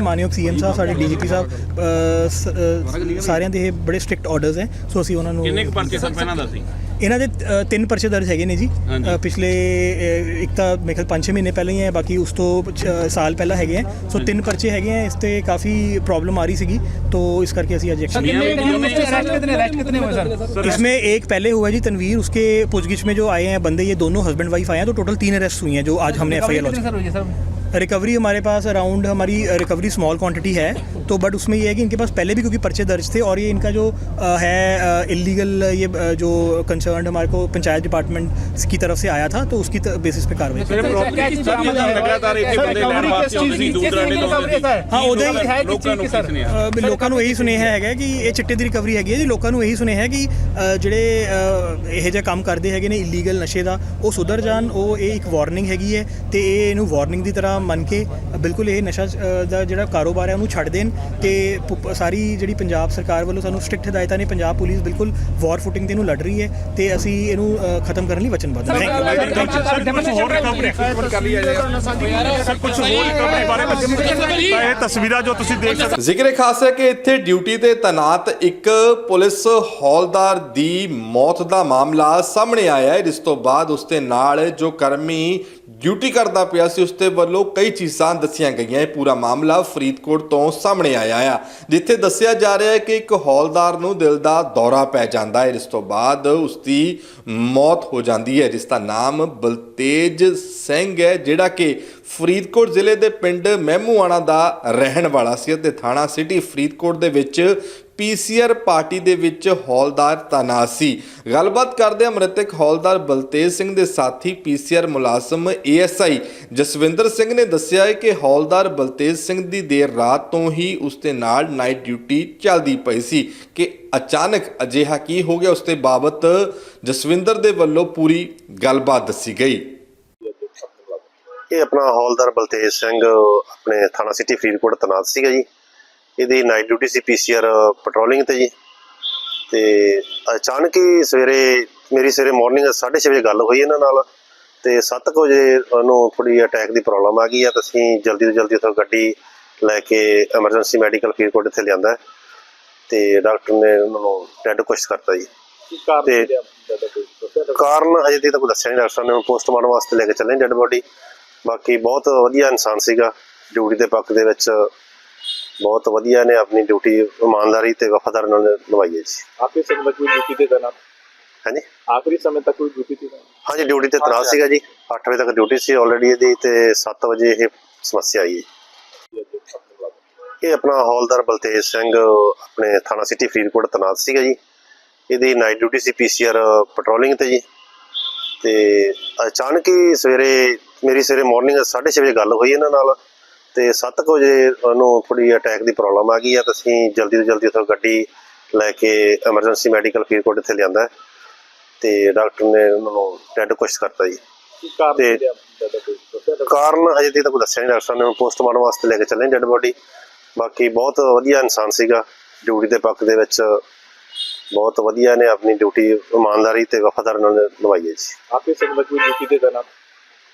ਮਾਨਯੋਗ ਸੀਐਮ ਸਾਹਿਬ ਸਾਡੇ ਡੀਜੀਪੀ ਸਾਹਿਬ ਅ, ਸ- ਅ, ਸਾਰਿਆਂ ਦੇ ਇਹ ਬੜੇ ਸਟ੍ਰਿਕਟ ਆਰਡਰਸ ਹੈ ਸੋ ਅਸੀਂ ਉਹਨਾਂ ਨੂੰ ਕਿੰਨੇ ਕੁ ਪਰਚੇ ਸਰ ਪਹਿਲਾਂ ਦਾ ਸੀ ਇਹਨਾਂ ਦੇ ਅ, ਤਿੰਨ ਪਰਚੇ ਦਰਜ ਹੈਗੇ ਨੇ ਜੀ ਅ, ਪਿਛਲੇ ਅ, ਇੱਕ ਤਾਂ ਮੇਰੇ ਖਿਆਲ 5-6 ਮਹੀਨੇ ਪਹਿਲਾਂ ਹੀ ਹੈ ਬਾਕੀ ਉਸ ਤੋਂ ਅ, ਸਾਲ ਪਹਿਲਾਂ ਹੈਗੇ ਹੈ ਸੋ ਤਿੰਨ ਪਰਚੇ ਹੈਗੇ ਹੈ ਇਸ ਤੇ ਕਾਫੀ ਪ੍ਰੋਬਲਮ ਆ ਰਹੀ ਸੀਗੀ तो इस करके ਅਸੀਂ ਅੱਜ एक्शन अरेस्ट कितने अरेस्ट कितने हुए सर इसमें एक पहले हुआ जी तनवीर उसके पूछगिछ में जो आए हैं बंदे ये दोनों हस्बैंड वाइफ आए हैं तो टोटल तीन अरेस्ट हुई हैं जो आज हमने एफ आई कितने सर हुई है सर रिकवरी हमारे पास अराउंड हमारी रिकवरी स्मॉल क्वांटिटी है तो बट उसमें ये है कि इनके पास पहले भी क्योंकि पर्चे दर्ज थे और ये इनका जो अ, है इलीगल ये अ, जो कंसर्न हमारे को पंचायत डिपार्टमेंट की तरफ से आया था तो उसकी बेसिस पे कार्रवाई की। ਲਗਾਤਾਰ ਇੱਥੇ ਬੰਦੇ ਲੈਣ ਵਾਸਤੇ ਆਉਂਦੇ ਸੀ ਦੂਰ ਦਰਾਡੇ ਤੋਂ ਆਉਂਦੇ ਸੀ ਹਾਂ ਉਹਦੇ ਹੀ ਹੈ ਕਿ ਚੀਜ਼ ਕੀ ਸਰ ਅ, ਵੀ ਲੋਕਾਂ ਨੂੰ ਇਹੀ ਸੁਨੇਹਾ ਹੈਗਾ ਕਿ ਇਹ ਚਿੱਟੇ ਦੀ ਰਿਕਵਰੀ ਹੈਗੀ ਹੈ ਜੀ ਲੋਕਾਂ ਨੂੰ ਇਹੀ ਸੁਨੇਹਾ ਹੈ ਕਿ ਅ, ਜਿਹੜੇ ਅ, ਇਹੋ ਜਿਹਾ ਕੰਮ ਕਰਦੇ ਹੈਗੇ ਨੇ ਇਲੀਗਲ ਨਸ਼ੇ ਦਾ ਉਹ ਸੁਧਰ ਜਾਣ ਉਹ ਇਹ ਇੱਕ ਵਾਰਨਿੰਗ ਹੈਗੀ ਹੈ ਤੇ ਇਹ ਇਹਨੂੰ ਵਾਰਨਿੰਗ ਦੀ ਤਰ੍ਹਾਂ ਮੰਨ ਕੇ ਅ, ਬਿਲਕੁਲ ਇਹ ਨਸ਼ਾ ਅ, ਦਾ ਜਿਹੜਾ ਕਾਰੋਬਾਰ ਹੈ ਉਹਨੂੰ ਛੱਡ ਦੇਣ ਤੇ ਸਾਰੀ ਜਿਹੜੀ ਪੰਜਾਬ ਸਰਕਾਰ ਵੱਲੋਂ ਸਾਨੂੰ ਸਟ੍ਰਿਕਟ ਹਦਾਇਤਾਂ ਨੇ ਪੰਜਾਬ ਪੁਲਿਸ ਬਿਲਕੁਲ ਵਾਰ ਫੁਟਿੰਗ ਤੇ ਇਹਨੂੰ ਲੜ ਰਹੀ ਹੈ ਤੇ ਅਸੀਂ ਇਹਨੂੰ ਖਤਮ ਕਰਨ ਲਈ ਵਚਨਬੱਧ ਹਾਂ। ਥੈਂਕ ਯੂ ਸਰ ਕੁਝ ਹੋਰ ਰਿਕਵਰੀ ਕਰ ਲਈ ਹੈ। ਸਰ ਕੁਝ ਹੋਰ ਰਿਕਵਰੀ ਬਾਰੇ ਤਾਂ ਇਹ ਤਸਵੀਰਾਂ ਜੋ ਤੁਸੀਂ ਦੇਖ ਸਕਦੇ ਜ਼ਿਕਰ ਖਾਸ ਹੈ ਕਿ ਇੱਥੇ ਡਿਊਟੀ ਤੇ ਤੈਨਾਤ ਇੱਕ ਪੁਲਿਸ ਹੌਲਦਾਰ ਦੀ ਮੌਤ ਦਾ ਮਾਮਲਾ ਸਾਹਮਣੇ ਆਇਆ ਹੈ। ਜਿਸ ਤੋਂ ਬਾਅਦ ਉਸ ਦੇ ਨਾਲ ਜੋ ਕਰਮੀ ਡਿਊਟੀ ਕਰਦਾ ਪਿਆ ਸੀ, ਉਸ ਦੇ ਵੱਲੋਂ ਕਈ ਚੀਜ਼ਾਂ ਦੱਸੀਆਂ ਗਈਆਂ। ਇਹ ਪੂਰਾ ਮਾਮਲਾ ਫਰੀਦਕੋਟ ਤੋਂ ਸਾਹਮਣੇ ਆਇਆ ਆ, ਜਿੱਥੇ ਦੱਸਿਆ ਜਾ ਰਿਹਾ ਹੈ ਕਿ ਇੱਕ ਹੌਲਦਾਰ ਨੂੰ ਦਿਲ ਦਾ ਦੌਰਾ ਪੈ ਜਾਂਦਾ ਹੈ। ਜਿਸ ਤੋਂ ਬਾਅਦ ਉਸ ਦੀ ਮੌਤ ਹੋ ਜਾਂਦੀ ਹੈ ਜਿਸ ਦਾ ਨਾਮ ਬਲਤੇਜ ਸਿੰਘ ਹੈ, ਜਿਹੜਾ ਕਿ ਫਰੀਦਕੋਟ ਜ਼ਿਲ੍ਹੇ ਦੇ ਪਿੰਡ ਮਹਿਮੂਆਣਾ ਦਾ ਰਹਿਣ ਵਾਲਾ ਸੀ ਅਤੇ ਥਾਣਾ ਸਿਟੀ ਫਰੀਦਕੋਟ ਦੇ ਵਿੱਚ ਪੀਸੀਆਰ ਪਾਰਟੀ ਦੇ ਵਿੱਚ ਹੌਲਦਾਰ ਤੈਨਾਤ ਗੱਲਬਾਤ ਕਰਦੇ ਮ੍ਰਿਤਕ ਹੌਲਦਾਰ ਬਲਤੇਜ ਸਿੰਘ ਦੇ ਸਾਥੀ ਪੀਸੀਆਰ ਮੁਲਾਜ਼ਮ ਏਐਸਆਈ ਜਸਵਿੰਦਰ ਸਿੰਘ ਨੇ ਦੱਸਿਆ ਹੈ ਕਿ ਹੌਲਦਾਰ ਬਲਤੇਜ ਸਿੰਘ ਦੀ ਦੇਰ ਰਾਤ ਤੋਂ ਹੀ ਉਸ ਦੇ ਨਾਲ ਨਾਈਟ ਡਿਊਟੀ ਚੱਲਦੀ ਪਈ ਸੀ ਕਿ ਅਚਾਨਕ ਅਜਿਹਾ ਕੀ ਹੋ ਗਿਆ ਉਸ ਦੇ ਬਾਬਤ ਜਸਵਿੰਦਰ ਦੇ ਵੱਲੋਂ ਪੂਰੀ ਗੱਲਬਾਤ ਦੱਸੀ ਗਈ। ਇਹ ਆਪਣਾ ਹੌਲਦਾਰ ਬਲਤੇਜ ਸਿੰਘ ਆਪਣੇ ਥਾਣਾ ਸਿਟੀ ਫਰੀਦਕੋਟ ਤੈਨਾਤ ਸੀਗਾ ਜੀ। ਇਹਦੀ ਨਾਈਟ ਡਿਊਟੀ ਸੀ ਪੀਸੀਆਰ ਪੈਟਰੋਲਿੰਗ ਤੇ ਜੀ। ਤੇ ਅਚਾਨਕ ਹੀ ਸਵੇਰੇ ਮੇਰੀ ਸਵੇਰੇ ਮਾਰਨਿੰਗ 6:30 ਵਜੇ ਗੱਲ ਹੋਈ ਇਹਨਾਂ ਨਾਲ ਤੇ 7 ਵਜੇ ਉਹਨੂੰ ਥੋੜੀ ਅਟੈਕ ਦੀ ਪ੍ਰੋਬਲਮ ਆ ਗਈ ਆ ਤਾਂ ਅਸੀਂ ਜਲਦੀ ਤੋਂ ਜਲਦੀ ਉੱਥੋਂ ਗੱਡੀ ਲੈ ਕੇ ਐਮਰਜੈਂਸੀ ਮੈਡੀਕਲ ਫਰੀਦਕੋਟ ਇੱਥੇ ਲਿਆਂਦਾ। ਤੇ ਡਾਕਟਰ ਨੇ ਉਹਨਾਂ ਨੂੰ ਡੈਡ ਕੁਸ਼ਟ ਕਰਤਾ ਜੀ। ਤੇ ਕਾਰਨ ਅਜੇ ਤੱਕ ਕੋਈ ਦੱਸਿਆ ਨਹੀਂ ਡਾਕਟਰ ਨੇ ਪੋਸਟਮਾਰਟਮ ਵਾਸਤੇ ਲੈ ਕੇ ਚੱਲੇ ਡੈਡ ਬੋਡੀ ਬਾਕੀ ਬਹੁਤ ਵਧੀਆ ਇਨਸਾਨ ਸੀਗਾ ਡਿਊਟੀ ਦੇ ਪੱਖ ਦੇ ਵਿੱਚ ਬਹੁਤ ਵਧੀਆ ਨੇ ਆਪਣੀ ਡਿਊਟੀ ਇਮਾਨਦਾਰੀ ਤੇ ਵਫਾਦਾਰੀ ਨਾਲ ਨਿਭਾਈ ਹੈ ਜੀ। ਆਪਕੇ ਸੰਗ ਮਜਬੂਤ ਡਿਊਟੀ ਤੇ ਤਨਾਤ ਹਾਂਜੀ? ਆਖਰੀ ਸਮੇਂ ਤੱਕ ਕੋਈ ਡਿਊਟੀ ਤੇ ਹਾਂਜੀ ਡਿਊਟੀ ਤੇ ਤਨਾਤ ਸੀਗਾ ਜੀ। 8 ਵਜੇ ਤੱਕ ਡਿਊਟੀ ਸੀ ਆਲਰੇਡੀ ਇਹਦੀ ਤੇ 7 ਵਜੇ ਇਹ ਸਮੱਸਿਆ ਆਈ ਹੈ ਇਹ ਆਪਣਾ ਹੌਲਦਾਰ ਬਲਤੇਜ ਸਿੰਘ ਆਪਣੇ ਥਾਣਾ ਸਿਟੀ ਫਰੀਦਕੋਟ ਤਨਾਤ ਸੀਗਾ ਜੀ। ਇਹਦੀ ਨਾਈਟ ਡਿਊਟੀ ਸੀ ਪੀਸੀਆਰ ਪੈਟਰੋਲਿੰਗ ਤੇ ਜੀ। ਤੇ ਅਚਾਨਕ ਹੀ ਸਵੇਰੇ ਮੇਰੀ ਸਵੇਰੇ ਮਾਰਨਿੰਗ 6:30 ਵਜੇ ਗੱਲ ਹੋਈ ਇਹਨਾਂ ਨਾਲ। ਤੇ 7 ਵਜੇ ਉਹਨੂੰ ਥੋੜੀ ਅਟੈਕ ਦੀ ਪ੍ਰੋਬਲਮ ਆ ਗਈ ਆ ਤਾਂ ਅਸੀਂ ਜਲਦੀ ਤੋਂ ਜਲਦੀ ਉਥੋਂ ਗੱਡੀ ਲੈ ਕੇ ਐਮਰਜੈਂਸੀ ਮੈਡੀਕਲ ਫਰੀਦਕੋਟ ਇੱਥੇ ਲਿਆਂਦਾ ਤੇ ਡਾਕਟਰ ਨੇ ਉਹਨਾਂ ਨੂੰ ਡੈਡ ਕੁਸ਼ਟ ਕਰਤਾ ਜੀ। ਤੇ ਕਾਰਨ ਅਜੇ ਤੱਕ ਦੱਸਿਆ ਨਹੀਂ ਡਾਕਟਰ ਨੇ। ਪੋਸਟਮਾਰਟਮ ਵਾਸਤੇ ਲੈ ਕੇ ਚੱਲੇ ਡੈਡ ਬੋਡੀ ਬਾਕੀ ਬਹੁਤ ਵਧੀਆ ਇਨਸਾਨ ਸੀਗਾ। ਡਿਊਟੀ ਦੇ ਪੱਖ ਦੇ ਵਿੱਚ ਬਹੁਤ ਵਧੀਆ ਨੇ। ਆਪਣੀ ਡਿਊਟੀ ਇਮਾਨਦਾਰੀ ਤੇ ਵਫਾਦਾਰੀ ਨਾਲ ਨਿਭਾਈ ਹੈ ਜੀ। ਆਪੇ ਸਿੰਘ ਮਜਬੂਰ ਡਿਊਟੀ ਦੇ ਦਾ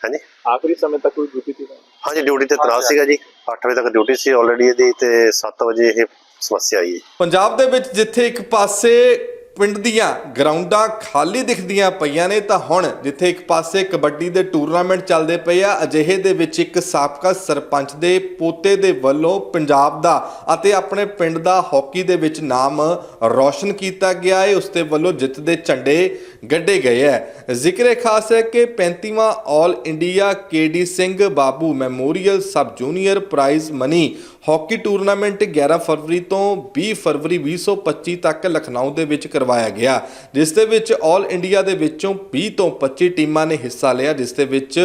ਹਾਂਜੀ। ਆਖਰੀ ਸਮੇਂ ਤੱਕ ਕੋਈ ਡਿਊਟੀ ਤੇ ਹਾਂਜੀ ਡਿਊਟੀ ਤੇ ਤਰਾਸ਼ ਸੀਗਾ ਜੀ। 8 ਵਜੇ ਤੱਕ ਡਿਊਟੀ ਸੀ ਆਲਰੇਡੀ ਇਹਦੀ ਤੇ 7 ਵਜੇ ਇਹ ਸਮੱਸਿਆ ਆਈ ਹੈ ਪੰਜਾਬ ਦੇ ਵਿੱਚ ਜਿੱਥੇ ਇੱਕ ਪਾਸੇ ਪਿੰਡ ਦੀਆਂ ਗਰਾਊਂਡਾਂ ਖਾਲੀ ਦਿਖਦੀਆਂ ਪਈਆਂ ਨੇ, ਤਾਂ ਹੁਣ ਜਿੱਥੇ ਇੱਕ ਪਾਸੇ ਕਬੱਡੀ ਦੇ ਟੂਰਨਾਮੈਂਟ ਚੱਲਦੇ ਪਏ ਆ, ਅਜਿਹੇ ਦੇ ਵਿੱਚ ਇੱਕ ਸਾਬਕਾ ਸਰਪੰਚ ਦੇ ਪੋਤੇ ਦੇ ਵੱਲੋਂ ਪੰਜਾਬ ਦਾ ਅਤੇ ਆਪਣੇ ਪਿੰਡ ਦਾ ਹਾਕੀ ਦੇ ਵਿੱਚ ਨਾਮ ਰੌਸ਼ਨ ਕੀਤਾ ਗਿਆ ਹੈ ਉਸ ਦੇ ਵੱਲੋਂ ਜਿੱਤ ਦੇ ਝੰਡੇ ਗੱਡੇ ਗਏ ਹੈ ਜ਼ਿਕਰ ਖਾਸ ਹੈ ਕਿ 35ਵਾਂ all India KD Singh Babu memorial sub junior prize money hockey tournament 11 ਫਰਵਰੀ ਤੋਂ 20 ਫਰਵਰੀ 2025 ਤੱਕ ਲਖਨਊ ਦੇ ਵਿੱਚ ਕਰਵਾਇਆ ਗਿਆ, ਜਿਸ ਦੇ ਵਿੱਚ ਆਲ ਇੰਡੀਆ ਦੇ ਵਿੱਚੋਂ 20 ਤੋਂ 25 ਟੀਮਾਂ ਨੇ ਹਿੱਸਾ ਲਿਆ, ਜਿਸ ਦੇ ਵਿੱਚ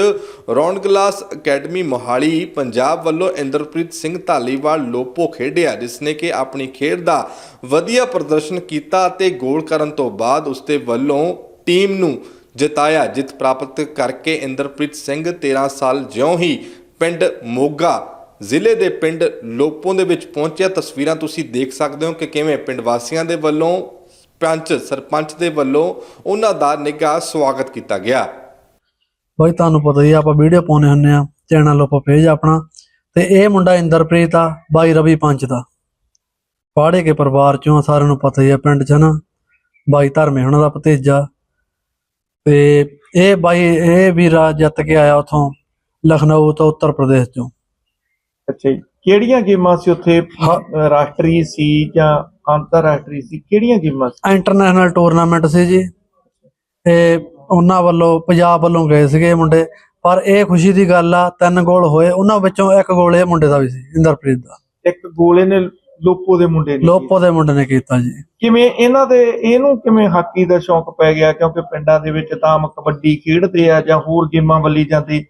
Round Glass Academy Mohali, Punjab ਵੱਲੋਂ ਇੰਦਰਪ੍ਰੀਤ ਸਿੰਘ ਧਾਲੀਵਾਲ ਲੋਪੋ ਖੇਡਿਆ, ਜਿਸ ਨੇ ਕਿ ਆਪਣੀ ਖੇਡ ਦਾ ਵਧੀਆ ਪ੍ਰਦਰਸ਼ਨ ਕੀਤਾ ਅਤੇ ਗੋਲ ਕਰਨ ਤੋਂ ਬਾਅਦ ਉਸ ਦੇ ਵੱਲੋਂ ਟੀਮ ਨੂੰ ਜਿਤਾਇਆ, ਜਿੱਤ ਪ੍ਰਾਪਤ ਕਰਕੇ ਇੰਦਰਪ੍ਰੀਤ ਸਿੰਘ 13 ਸਾਲ ਜਿਉਂ ਹੀ ਪਿੰਡ ਮੋਗਾ ਜ਼ਿਲ੍ਹੇ ਦੇ ਪਿੰਡ ਲੋਪੋਂ ਦੇ ਵਿੱਚ ਪਹੁੰਚਿਆ। ਤਸਵੀਰਾਂ ਤੁਸੀਂ ਦੇਖ ਸਕਦੇ ਹੋ ਕਿ ਕਿਵੇਂ ਪਿੰਡ ਵਾਸੀਆਂ ਦੇ ਵੱਲੋਂ ਪੰਚ ਸਰਪੰਚ ਦੇ ਵੱਲੋਂ ਉਹਨਾਂ ਦਾ ਨਿੱਘਾ ਸਵਾਗਤ ਕੀਤਾ ਗਿਆ। ਬਾਈ ਤੁਹਾਨੂੰ ਪਤਾ ਹੀ ਆ ਆਪਾਂ ਵੀਡੀਓ ਪਾਉਨੇ ਹੁੰਨੇ ਆ ਚੈਨਲ ਉੱਪਰ ਪੇਜ ਆਪਣਾ ਤੇ ਇਹ ਮੁੰਡਾ ਇੰਦਰਪ੍ਰੀਤ ਆ ਬਾਈ ਰਵੀ ਪੰਚ ਦਾ। ਪਾੜੇ ਕੇ ਪਰਿਵਾਰ ਚੋਂ ਆ, ਸਾਰਿਆਂ ਨੂੰ ਪਤਾ ਹੀ ਆ ਪਿੰਡ 'ਚ ਨਾ ਬਾਈ ਧਰਮੇ ਉਹਨਾਂ ਦਾ ਭਤੀਜਾ। ਤੇ ਇਹ ਬਾਈ ਇਹ ਵੀਰਾ ਜਿੱਤ ਕੇ ਆਇਆ ਉਥੋਂ ਲਖਨਊ ਤੋਂ ਉੱਤਰ ਪ੍ਰਦੇਸ਼ ਚੋਂ। ਅੱਛਾ ਜੀ। ਕਿਹੜੀਆਂ ਗੇਮਾਂ ਸੀ ਉੱਥੇ? ਰਾਸ਼ਟਰੀ ਸੀ ਜਾਂ ਅੰਤਰਰਾਸ਼ਟਰੀ ਸੀ? ਕਿਹੜੀਆਂ ਗੇਮਾਂ ਸੀ? ਇੰਟਰਨੈਸ਼ਨਲ ਟੂਰਨਾਮੈਂਟ ਸੀ ਜੀ। ਤੇ ਉਹਨਾਂ ਵੱਲੋਂ ਪੰਜਾਬ ਵੱਲੋਂ ਗਏ ਸੀਗੇ ਮੁੰਡੇ। ਪਰ ਇਹ ਖੁਸ਼ੀ ਦੀ ਗੱਲ ਆ ਤਿੰਨ ਗੋਲ ਹੋਏ। ਉਹਨਾਂ ਵਿੱਚੋਂ ਇੱਕ ਗੋਲ ਇਹ ਮੁੰਡੇ ਦਾ ਵੀ ਸੀ ਇੰਦਰਪ੍ਰੀਤ ਦਾ। ਇੱਕ ਗੋਲੇ ਨੇ ਲੋਪੋ ਦੇ ਮੁੰਡੇ ਨੇ ਲੋਪੋ ਦੇ ਮੁੰਡੇ ਨੇ ਕੀਤਾ ਜੀ। ਕਿਵੇਂ ਇਹਨਾਂ ਦੇ ਇਹਨੂੰ ਕਿਵੇਂ ਹਾਕੀ ਦਾ ਸ਼ੌਂਕ ਪੈ ਗਿਆ? ਕਿਉਂਕਿ ਪਿੰਡਾਂ ਦੇ ਵਿੱਚ ਤਾਂ ਆਮ ਕਬੱਡੀ ਖੇਡਦੇ ਆ ਜਾਂ ਹੋਰ ਗੇਮਾਂ ਵੱਲੀ ਜਾਂਦੇ।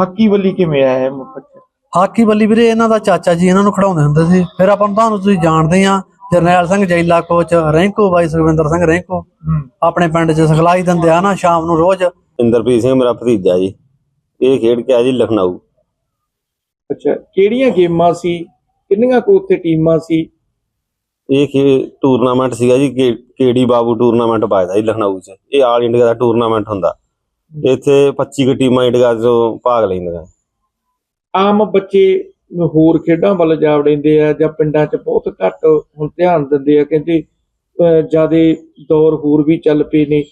ਹਾਕੀ ਵੱਲੀ ਕਿਵੇਂ ਆਇਆ ਇਹ ਬੱਚਾ ਹਾਕੀ ਬੱਲੀ ਵੀਰੇ ਇਹਨਾਂ ਦਾ ਚਾਚਾ ਜੀ ਇਹਨਾਂ ਨੂੰ ਖੜਾਉਂਦੇ ਹੁੰਦੇ ਸੀ। ਫਿਰ ਆਪਾਂ ਨੂੰ ਤੁਹਾਨੂੰ ਤੁਸੀਂ ਜਾਣਦੇ ਆ ਜਰਨੈਲ ਸਿੰਘ ਜੈਲਾ ਕੋਚ ਰੈਂਕੋ ਬਾਈ ਸੁਖਵਿੰਦਰ ਸਿੰਘ ਰੈਂਕੋ। ਆਪਣੇ ਪਿੰਡ 'ਚ ਸਿਖਲਾਈ ਦਿੰਦੇ ਆ ਨਾ ਸ਼ਾਮ ਨੂੰ ਰੋਜ਼। ਇੰਦਰਪ੍ਰੀਤ ਸਿੰਘ ਮੇਰਾ ਭਤੀਜਾ ਜੀ। ਇਹ ਖੇਡ ਕੇ ਆਇਆ ਜੀ ਲਖਨਊ। ਅੱਛਾ ਕਿਹੜੀਆਂ ਗੇਮਾਂ ਸੀ? ਕਿੰਨੀਆਂ ਕੁ ਉੱਥੇ ਟੀਮਾਂ ਸੀ? ਇਹ ਖੇ ਟੂਰਨਾਮੈਂਟ ਸੀਗਾ ਜੀ ਕੇ- ਕੇਡੀ ਬਾਬੂ ਟੂਰਨਾਮੈਂਟ ਪਾਇਦਾ ਜੀ ਲਖਨਊ 'ਚ। ਇਹ ਆਲ ਇੰਡੀਆ ਦਾ ਟੂਰਨਾਮੈਂਟ ਹੁੰਦਾ। ਇੱਥੇ 25 ਕੁ ਟੀਮਾਂ ਇੰਡੀਆ 'ਚੋਂ ਭਾਗ ਲੈਂਦੀਆਂ। ਆਮ ਬੱਚੇ ਹੋਰ ਖੇਡਾਂ ਵੱਲ ਜਾ ਵੜਦੇ ਆ ਜਾਂ ਪਿੰਡਾਂ 'ਚ ਬਹੁਤ ਘੱਟ ਹੁਣ ਧਿਆਨ ਦਿੰਦੇ ਆ ਕਹਿੰਦੇ ਜਿਆਦੇ ਦੌਰ ਹੋਰ ਵੀ ਚੱਲ ਪਏ ਨੇ।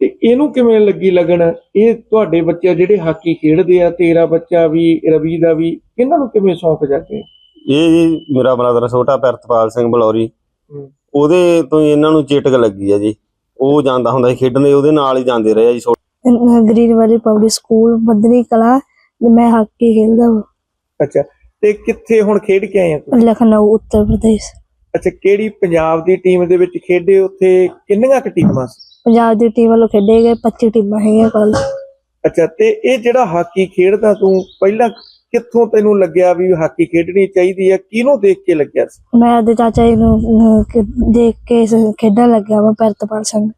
ਤੇ ਇਹਨੂੰ ਕਿਵੇਂ ਲੱਗੀ ਲੱਗਣ? ਇਹ ਤੁਹਾਡੇ ਬੱਚੇ ਜਿਹੜੇ ਹਾਕੀ ਖੇਡਦੇ ਆ ਤੇਰਾ ਬੱਚਾ ਵੀ ਰਵੀ ਦਾ ਵੀ ਇਹਨਾਂ ਨੂੰ ਕਿਵੇਂ ਸ਼ੌਂਕ ਜਾਗੇ ਇਹ ਜੀ ਮੇਰਾ ਬ੍ਰਦਰ ਛੋਟਾ ਪ੍ਰਿਤਪਾਲ ਸਿੰਘ ਬਲੌਰੀ। ਉਹਦੇ ਤੋਂ ਹੀ ਇਹਨਾਂ ਨੂੰ ਚੇਟਕ ਲੱਗੀ ਆ ਜੀ। ਉਹ ਜਾਂਦਾ ਹੁੰਦਾ ਸੀ ਖੇਡਣ ਉਹਦੇ ਨਾਲ ਹੀ ਜਾਂਦੇ ਰਹੇ ਆ ਜੀ Green Valley Public School Baddri Kalan ਮੈਂ ਹਾਕੀ ਖੇਡਦਾ ਹਾਂ ਅੱਛਾ ਤੇ ਕਿੱਥੇ ਹੁਣ ਖੇਡ ਕੇ ਆਏ ਆ ਤੁਸੀਂ? ਲਖਨਊ ਉੱਤਰ ਪ੍ਰਦੇਸ਼। ਅੱਛਾ ਕਿਹੜੀ ਪੰਜਾਬ ਦੀ ਟੀਮ ਦੇ ਵਿੱਚ ਖੇਡੇ? ਉੱਥੇ ਕਿੰਨੀਆਂ ਕੁ ਟੀਮਾਂ ਸੀ? ਪੰਜਾਬ ਦੀ ਟੀਮ ਵੱਲੋਂ ਖੇਡੇ ਗਏ 25 ਟੀਮਾਂ ਹੈਗੀਆਂ ਕੱਲ ਅੱਛਾ ਤੇ ਇਹ ਜਿਹੜਾ ਹਾਕੀ ਖੇਡਦਾ ਤੂੰ ਪਹਿਲਾਂ ਕਿੱਥੋਂ ਤੈਨੂੰ ਲੱਗਿਆ ਵੀ ਹਾਕੀ ਖੇਡਣੀ ਚਾਹੀਦੀ ਹੈ ਕਿਹਨੂੰ ਦੇਖ ਕੇ ਲੱਗਿਆ ਸੀ? ਮੈਂ ਉਹਦੇ ਚਾਚਾ ਜੀ ਨੂੰ ਕ- ਦੇਖ ਕੇ ਸ- ਖੇਡਣ ਲੱਗਿਆ ਮੈਂ ਪ੍ਰਿਤਪਾਲ ਸਿੰਘ।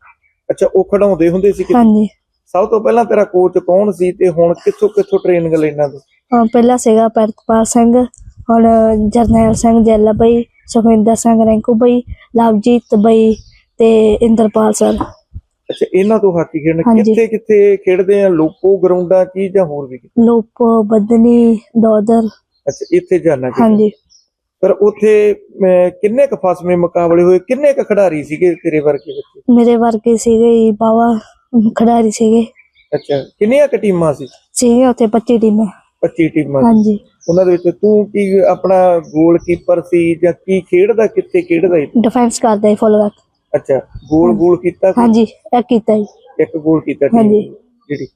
ਅੱਛਾ ਉਹ ਖੜਾਉਂਦੇ ਹੁੰਦੇ ਸੀ ਕਿ ਹਾਂਜੀ। ਸਭ ਤੋਂ ਪਹਿਲਾਂ ਤੇਰਾ ਕੋਚ ਕੌਣ ਸੀ ਤੇ ਹੁਣ ਕਿੱਥੋਂ ਕਿੱਥੋਂ ਟ੍ਰੇਨਿੰਗ ਲੈਣਾ ਤੂੰ ਅਹ, ਪਹਿਲਾਂ ਸੀਗਾ ਪ੍ਰਿਤਪਾਲ ਸਿੰਘ ਹੁਣ ਜਰਨੈਲ ਸਿੰਘ ਜੈਲਾ ਬਈ ਸੁਖਵਿੰਦਰ ਸਿੰਘ ਰੈਂਕੂ ਬਈ ਲਵਜੀਤ ਬਈ ਤੇ ਇੰਦਰਪਾਲ ਸਰ। ਅੱਛਾ ਇਹਨਾਂ ਤੋਂ ਹਾਕੀ ਖੇਡਣ। ਕਿੱਥੇ ਕਿੱਥੇ ਖੇਡਦੇ ਆ? ਲੋਕੋ ਗਰਾਊਂਡਾਂ ਕੀ ਜਾਂ ਹੋਰ ਵੀ? ਲੋਪੋ ਬੱਦਨੀ ਦੋਦਰ। ਅੱਛਾ ਇੱਥੇ ਜਾਣਾ ਕਿ ਹਾਂਜੀ। ਪਰ ਉੱਥੇ ਕਿੰਨੇ ਕ ਫਸਵੇਂ ਮੁਕਾਬਲੇ ਹੋਏ? ਕਿੰਨੇ ਕ ਖਿਡਾਰੀ ਸੀਗੇ ਤੇਰੇ ਵਰਗੇ ਬੱਚੇ? ਮੇਰੇ ਵਰਗੇ ਸੀਗੇ ਬਾਵਾ ਖਿਡਾਰੀ ਸੀਗੇ। ਅੱਛਾ ਕਿੰਨੀਆਂ ਕ ਟੀਮਾਂ ਸੀ? ਸੀਗੇ ਉੱਥੇ 25 ਟੀਮਾਂ। 25 ਟੀਮਾਂ ਸੀ। ਹਾਂਜੀ। ਉਹਨਾਂ ਦੇ ਵਿੱਚ ਤੂੰ ਕੀ ਆਪਣਾ ਗੋਲਕੀਪਰ ਸੀ ਜਾਂ ਕੀ ਖੇਡਦਾ ਕਿੱਥੇ ਖੇਡਦਾ ਸੀ? ਡਿਫੈਂਸ ਕਰਦਾ ਹੈ ਫੁੱਲ ਬੈਕ ਅੱਛਾ ਗੋਲ ਗੋਲ ਕੀਤਾ ਸੀ? ਹਾਂਜੀ ਇਹ ਕੀਤਾ ਜੀ। ਇੱਕ ਗੋਲ ਕੀਤਾ team ਹਾਂਜੀ। ਨੇ, ਜਿਹੜੀ।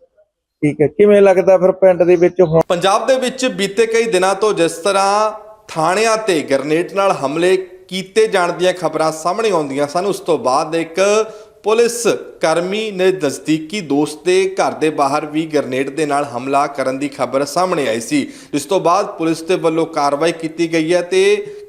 ਠੀਕ ਹੈ ਕਿਵੇਂ ਲੱਗਦਾ ਫਿਰ ਪਿੰਡ ਦੇ ਵਿੱਚ ਹੁਣ? ਪੰਜਾਬ ਦੇ ਵਿੱਚ ਬੀਤੇ ਕਈ ਦਿਨਾਂ ਤੋਂ ਜਿਸ ਤਰ੍ਹਾਂ ਥਾਣਿਆਂ ਤੇ ਗ੍ਰਨੇਡ ਨਾਲ ਹਮਲੇ ਕੀਤੇ ਜਾਣ ਦੀਆਂ ਖਬਰਾਂ ਸਾਹਮਣੇ ਆਉਂਦੀਆਂ ਸਨ ਉਸ ਤੋਂ ਬਾਅਦ ਇੱਕ ਪੁਲਿਸ ਕਰਮੀ ਨੇ ਨਜ਼ਦੀਕੀ ਦੋਸਤ ਦੇ ਘਰ ਦੇ ਬਾਹਰ ਵੀ ਗ੍ਰਨੇਡ ਦੇ ਨਾਲ ਹਮਲਾ ਕਰਨ ਦੀ ਖਬਰ ਸਾਹਮਣੇ ਆਈ ਸੀ, ਜਿਸ ਤੋਂ ਬਾਅਦ ਪੁਲਿਸ ਦੇ ਵੱਲੋਂ ਕਾਰਵਾਈ ਕੀਤੀ ਗਈ ਹੈ ਤੇ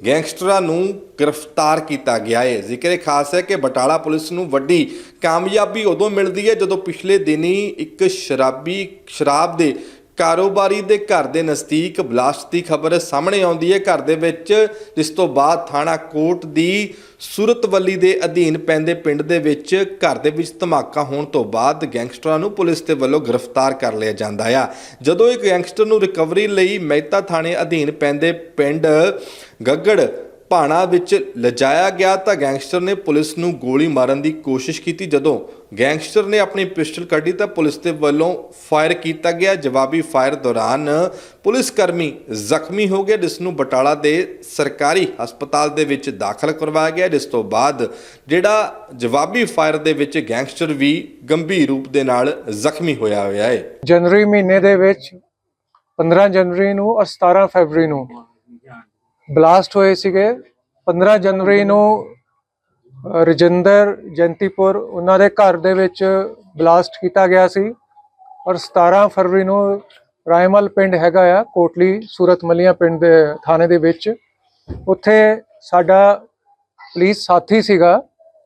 ਗੈਂਗਸਟਰਾਂ ਨੂੰ ਗ੍ਰਿਫਤਾਰ ਕੀਤਾ ਗਿਆ ਹੈ। ਜ਼ਿਕਰ ਖਾਸ ਹੈ ਕਿ ਬਟਾਲਾ ਪੁਲਿਸ ਨੂੰ ਵੱਡੀ ਕਾਮਯਾਬੀ ਉਦੋਂ ਮਿਲਦੀ ਹੈ ਜਦੋਂ ਪਿਛਲੇ ਦਿਨੀ ਇੱਕ ਸ਼ਰਾਬੀ, ਸ਼ਰਾਬ ਦੇ ਕਾਰੋਬਾਰੀ ਦੇ ਘਰ ਦੇ ਨਜ਼ਦੀਕ ਬਲਾਸਟ ਦੀ ਖਬਰ ਸਾਹਮਣੇ ਆਉਂਦੀ ਹੈ। ਘਰ ਦੇ ਵਿੱਚ, ਜਿਸ ਤੋਂ ਬਾਅਦ ਥਾਣਾ ਕੋਟ ਦੀ ਸੁਰਤਵੱਲੀ ਦੇ ਅਧੀਨ ਪੈਂਦੇ ਪਿੰਡ ਦੇ ਵਿੱਚ ਘਰ ਦੇ ਵਿੱਚ ਧਮਾਕਾ ਹੋਣ ਤੋਂ ਬਾਅਦ ਗੈਂਗਸਟਰਾਂ ਨੂੰ ਪੁਲਿਸ ਦੇ ਵੱਲੋਂ ਗ੍ਰਿਫਤਾਰ ਕਰ ਲਿਆ ਜਾਂਦਾ ਆ। ਜਦੋਂ ਇੱਕ ਗੈਂਗਸਟਰ ਨੂੰ ਰਿਕਵਰੀ ਲਈ ਮਹਿਤਾ ਥਾਣੇ ਅਧੀਨ ਪੈਂਦੇ ਪਿੰਡ ਗੱਗੜ ਭਾਣਾ ਵਿੱਚ ਲਿਜਾਇਆ ਗਿਆ ਤਾਂ ਗੈਂਗਸਟਰ ਨੇ ਪੁਲਿਸ ਨੂੰ ਗੋਲੀ ਮਾਰਨ ਦੀ ਕੋਸ਼ਿਸ਼ ਕੀਤੀ। ਜਦੋਂ ਗੈਂਗਸਟਰ ਨੇ ਆਪਣੀ ਪਿਸਟਲ ਕੱਢੀ ਤਾਂ ਪੁਲਿਸ ਦੇ ਵੱਲੋਂ ਫਾਇਰ ਕੀਤਾ ਗਿਆ। ਜਵਾਬੀ ਫਾਇਰ ਦੌਰਾਨ ਪੁਲਿਸ ਕਰਮੀ ਜ਼ਖਮੀ ਹੋ ਗਿਆ ਜਿਸ ਨੂੰ ਬਟਾਲਾ ਦੇ ਸਰਕਾਰੀ ਹਸਪਤਾਲ ਦੇ ਵਿੱਚ ਦਾਖਲ ਕਰਵਾਇਆ ਗਿਆ। ਜਿਸ ਤੋਂ ਬਾਅਦ ਜਿਹੜਾ ਜਵਾਬੀ ਫਾਇਰ ਦੇ ਵਿੱਚ ਗੈਂਗਸਟਰ ਵੀ ਗੰਭੀਰ ਰੂਪ ਦੇ ਨਾਲ ਜ਼ਖਮੀ ਹੋਇਆ ਹੋਇਆ ਹੈ। ਜਨਵਰੀ ਮਹੀਨੇ ਦੇ ਵਿੱਚ 15 ਜਨਵਰੀ ਨੂੰ ਔਰ 17 ਫਰਵਰੀ ਨੂੰ ਬਲਾਸਟ ਹੋਏ ਸੀਗੇ। 15 ਜਨਵਰੀ ਨੂੰ ਰਜਿੰਦਰ ਜੰਤੀਪੁਰ ਉਹਨਾਂ ਦੇ ਘਰ ਦੇ ਵਿੱਚ ਬਲਾਸਟ ਕੀਤਾ ਗਿਆ ਸੀ। ਔਰ 17 ਫਰਵਰੀ ਨੂੰ ਰਾਇਮਲ ਪਿੰਡ ਹੈਗਾ ਆ, ਕੋਟਲੀ, ਸੂਰਤ ਮਲੀਆਂ ਪਿੰਡ ਦੇ ਥਾਣੇ ਦੇ ਵਿੱਚ। ਉੱਥੇ ਸਾਡਾ ਪੁਲਿਸ ਸਾਥੀ ਸੀਗਾ,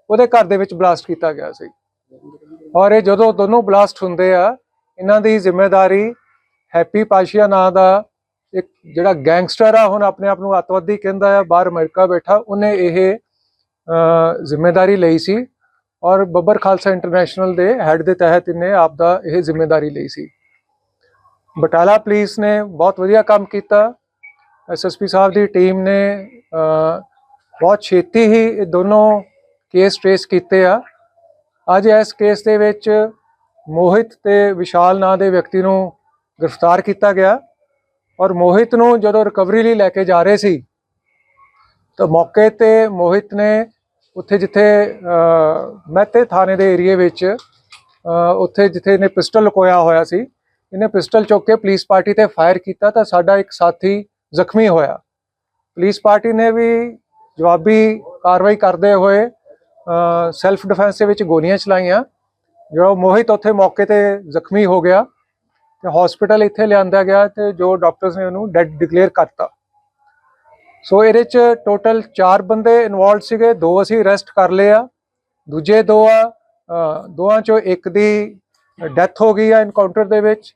ਉਹਦੇ ਘਰ ਦੇ ਵਿੱਚ ਬਲਾਸਟ ਕੀਤਾ ਗਿਆ ਸੀ। ਔਰ ਇਹ ਜਦੋਂ ਦੋਨੋਂ ਬਲਾਸਟ ਹੁੰਦੇ ਆ, ਇਹਨਾਂ ਦੀ ਜ਼ਿੰਮੇਵਾਰੀ ਹੈਪੀ ਪਾਸ਼ੀਆ ਨਾਂ ਦਾ ਇੱਕ ਜਿਹੜਾ ਗੈਂਗਸਟਰ ਆ ਹੁਣ ਆਪਣੇ ਆਪ ਨੂੰ ਅੱਤਵਾਦੀ ਕਹਿੰਦਾ ਆ ਬਾਹਰ ਅਮਰੀਕਾ ਬੈਠਾ ਉਹਨੇ ਇਹ ਅ, ਜ਼ਿੰਮੇਵਾਰੀ ਲਈ ਸੀ ਔਰ ਬੱਬਰ ਖਾਲਸਾ ਇੰਟਰਨੈਸ਼ਨਲ ਦੇ ਹੈੱਡ ਦੇ ਤਹਿਤ ਇਹਨੇ ਆਪ ਦਾ ਇਹ ਜ਼ਿੰਮੇਵਾਰੀ ਲਈ ਸੀ। ਬਟਾਲਾ ਪੁਲਿਸ ਨੇ ਬਹੁਤ ਵਧੀਆ ਕੰਮ ਕੀਤਾ। ਐਸਐਸਪੀ ਸਾਹਿਬ ਦੀ ਟੀਮ ਨੇ ਬਹੁਤ ਛੇਤੀ ਹੀ ਇਹ ਦੋਨੋਂ ਕੇਸ ਟ੍ਰੇਸ ਕੀਤੇ ਆ। ਅੱਜ ਇਸ ਕੇਸ ਦੇ ਵਿੱਚ ਮੋਹਿਤ ਤੇ ਵਿਸ਼ਾਲ ਨਾਂ ਦੇ ਵਿਅਕਤੀ ਨੂੰ ਗ੍ਰਿਫਤਾਰ ਕੀਤਾ ਗਿਆ। ਔਰ ਮੋਹਿਤ ਨੂੰ ਜਦੋਂ ਰਿਕਵਰੀ ਲਈ ਲੈ ਕੇ ਜਾ ਰਹੇ ਸੀ, ਤਾਂ ਮੌਕੇ ਤੇ ਮੋਹਿਤ ਨੇ ਉੱਥੇ ਜਿੱਥੇ ਮਹਿਤੇ ਥਾਣੇ ਦੇ ਏਰੀਏ ਵਿੱਚ ਉੱਥੇ ਜਿੱਥੇ ਇਹਨੇ ਪਿਸਟਲ ਲੁਕੋਇਆ ਹੋਇਆ ਸੀ, ਇਹਨੇ ਪਿਸਟਲ ਚੁੱਕ ਕੇ ਪੁਲਿਸ ਪਾਰਟੀ ਤੇ ਫਾਇਰ ਕੀਤਾ ਤਾਂ ਸਾਡਾ ਇੱਕ ਸਾਥੀ ਜ਼ਖਮੀ ਹੋਇਆ। ਪੁਲਿਸ ਪਾਰਟੀ ਨੇ ਵੀ ਜਵਾਬੀ ਕਾਰਵਾਈ ਕਰਦੇ ਹੋਏ ਸੈਲਫ ਡਿਫੈਂਸ ਦੇ ਵਿੱਚ ਗੋਲੀਆਂ ਚਲਾਈਆਂ। ਜੋ ਮੋਹਿਤ ਉੱਥੇ ਮੌਕੇ ਤੇ ਜ਼ਖਮੀ ਹੋ ਗਿਆ ਤੇ ਹਸਪੀਟਲ ਇੱਥੇ ਲਿਆਂਦਾ ਗਿਆ ਤੇ ਜੋ ਡਾਕਟਰਸ ਨੇ ਉਹਨੂੰ ਡੈਡ ਡਿਕਲੇਅਰ ਕਰਤਾ। ਸੋ ਇਹਦੇ ਚ ਟੋਟਲ 4 ਬੰਦੇ ਇਨਵੋਲਡ ਸੀਗੇ ਦੋ ਅਸੀਂ ਅਰੈਸਟ ਕਰ ਲਏ ਆ ਦੂਜੇ ਦੋ ਆ ਅ, ਦੋਆਂ ਚੋਂ ਇੱਕ ਦੀ ਡੈਥ ਹੋ ਗਈ ਆ ਇਨਕਾਊਂਟਰ ਦੇ ਵਿੱਚ।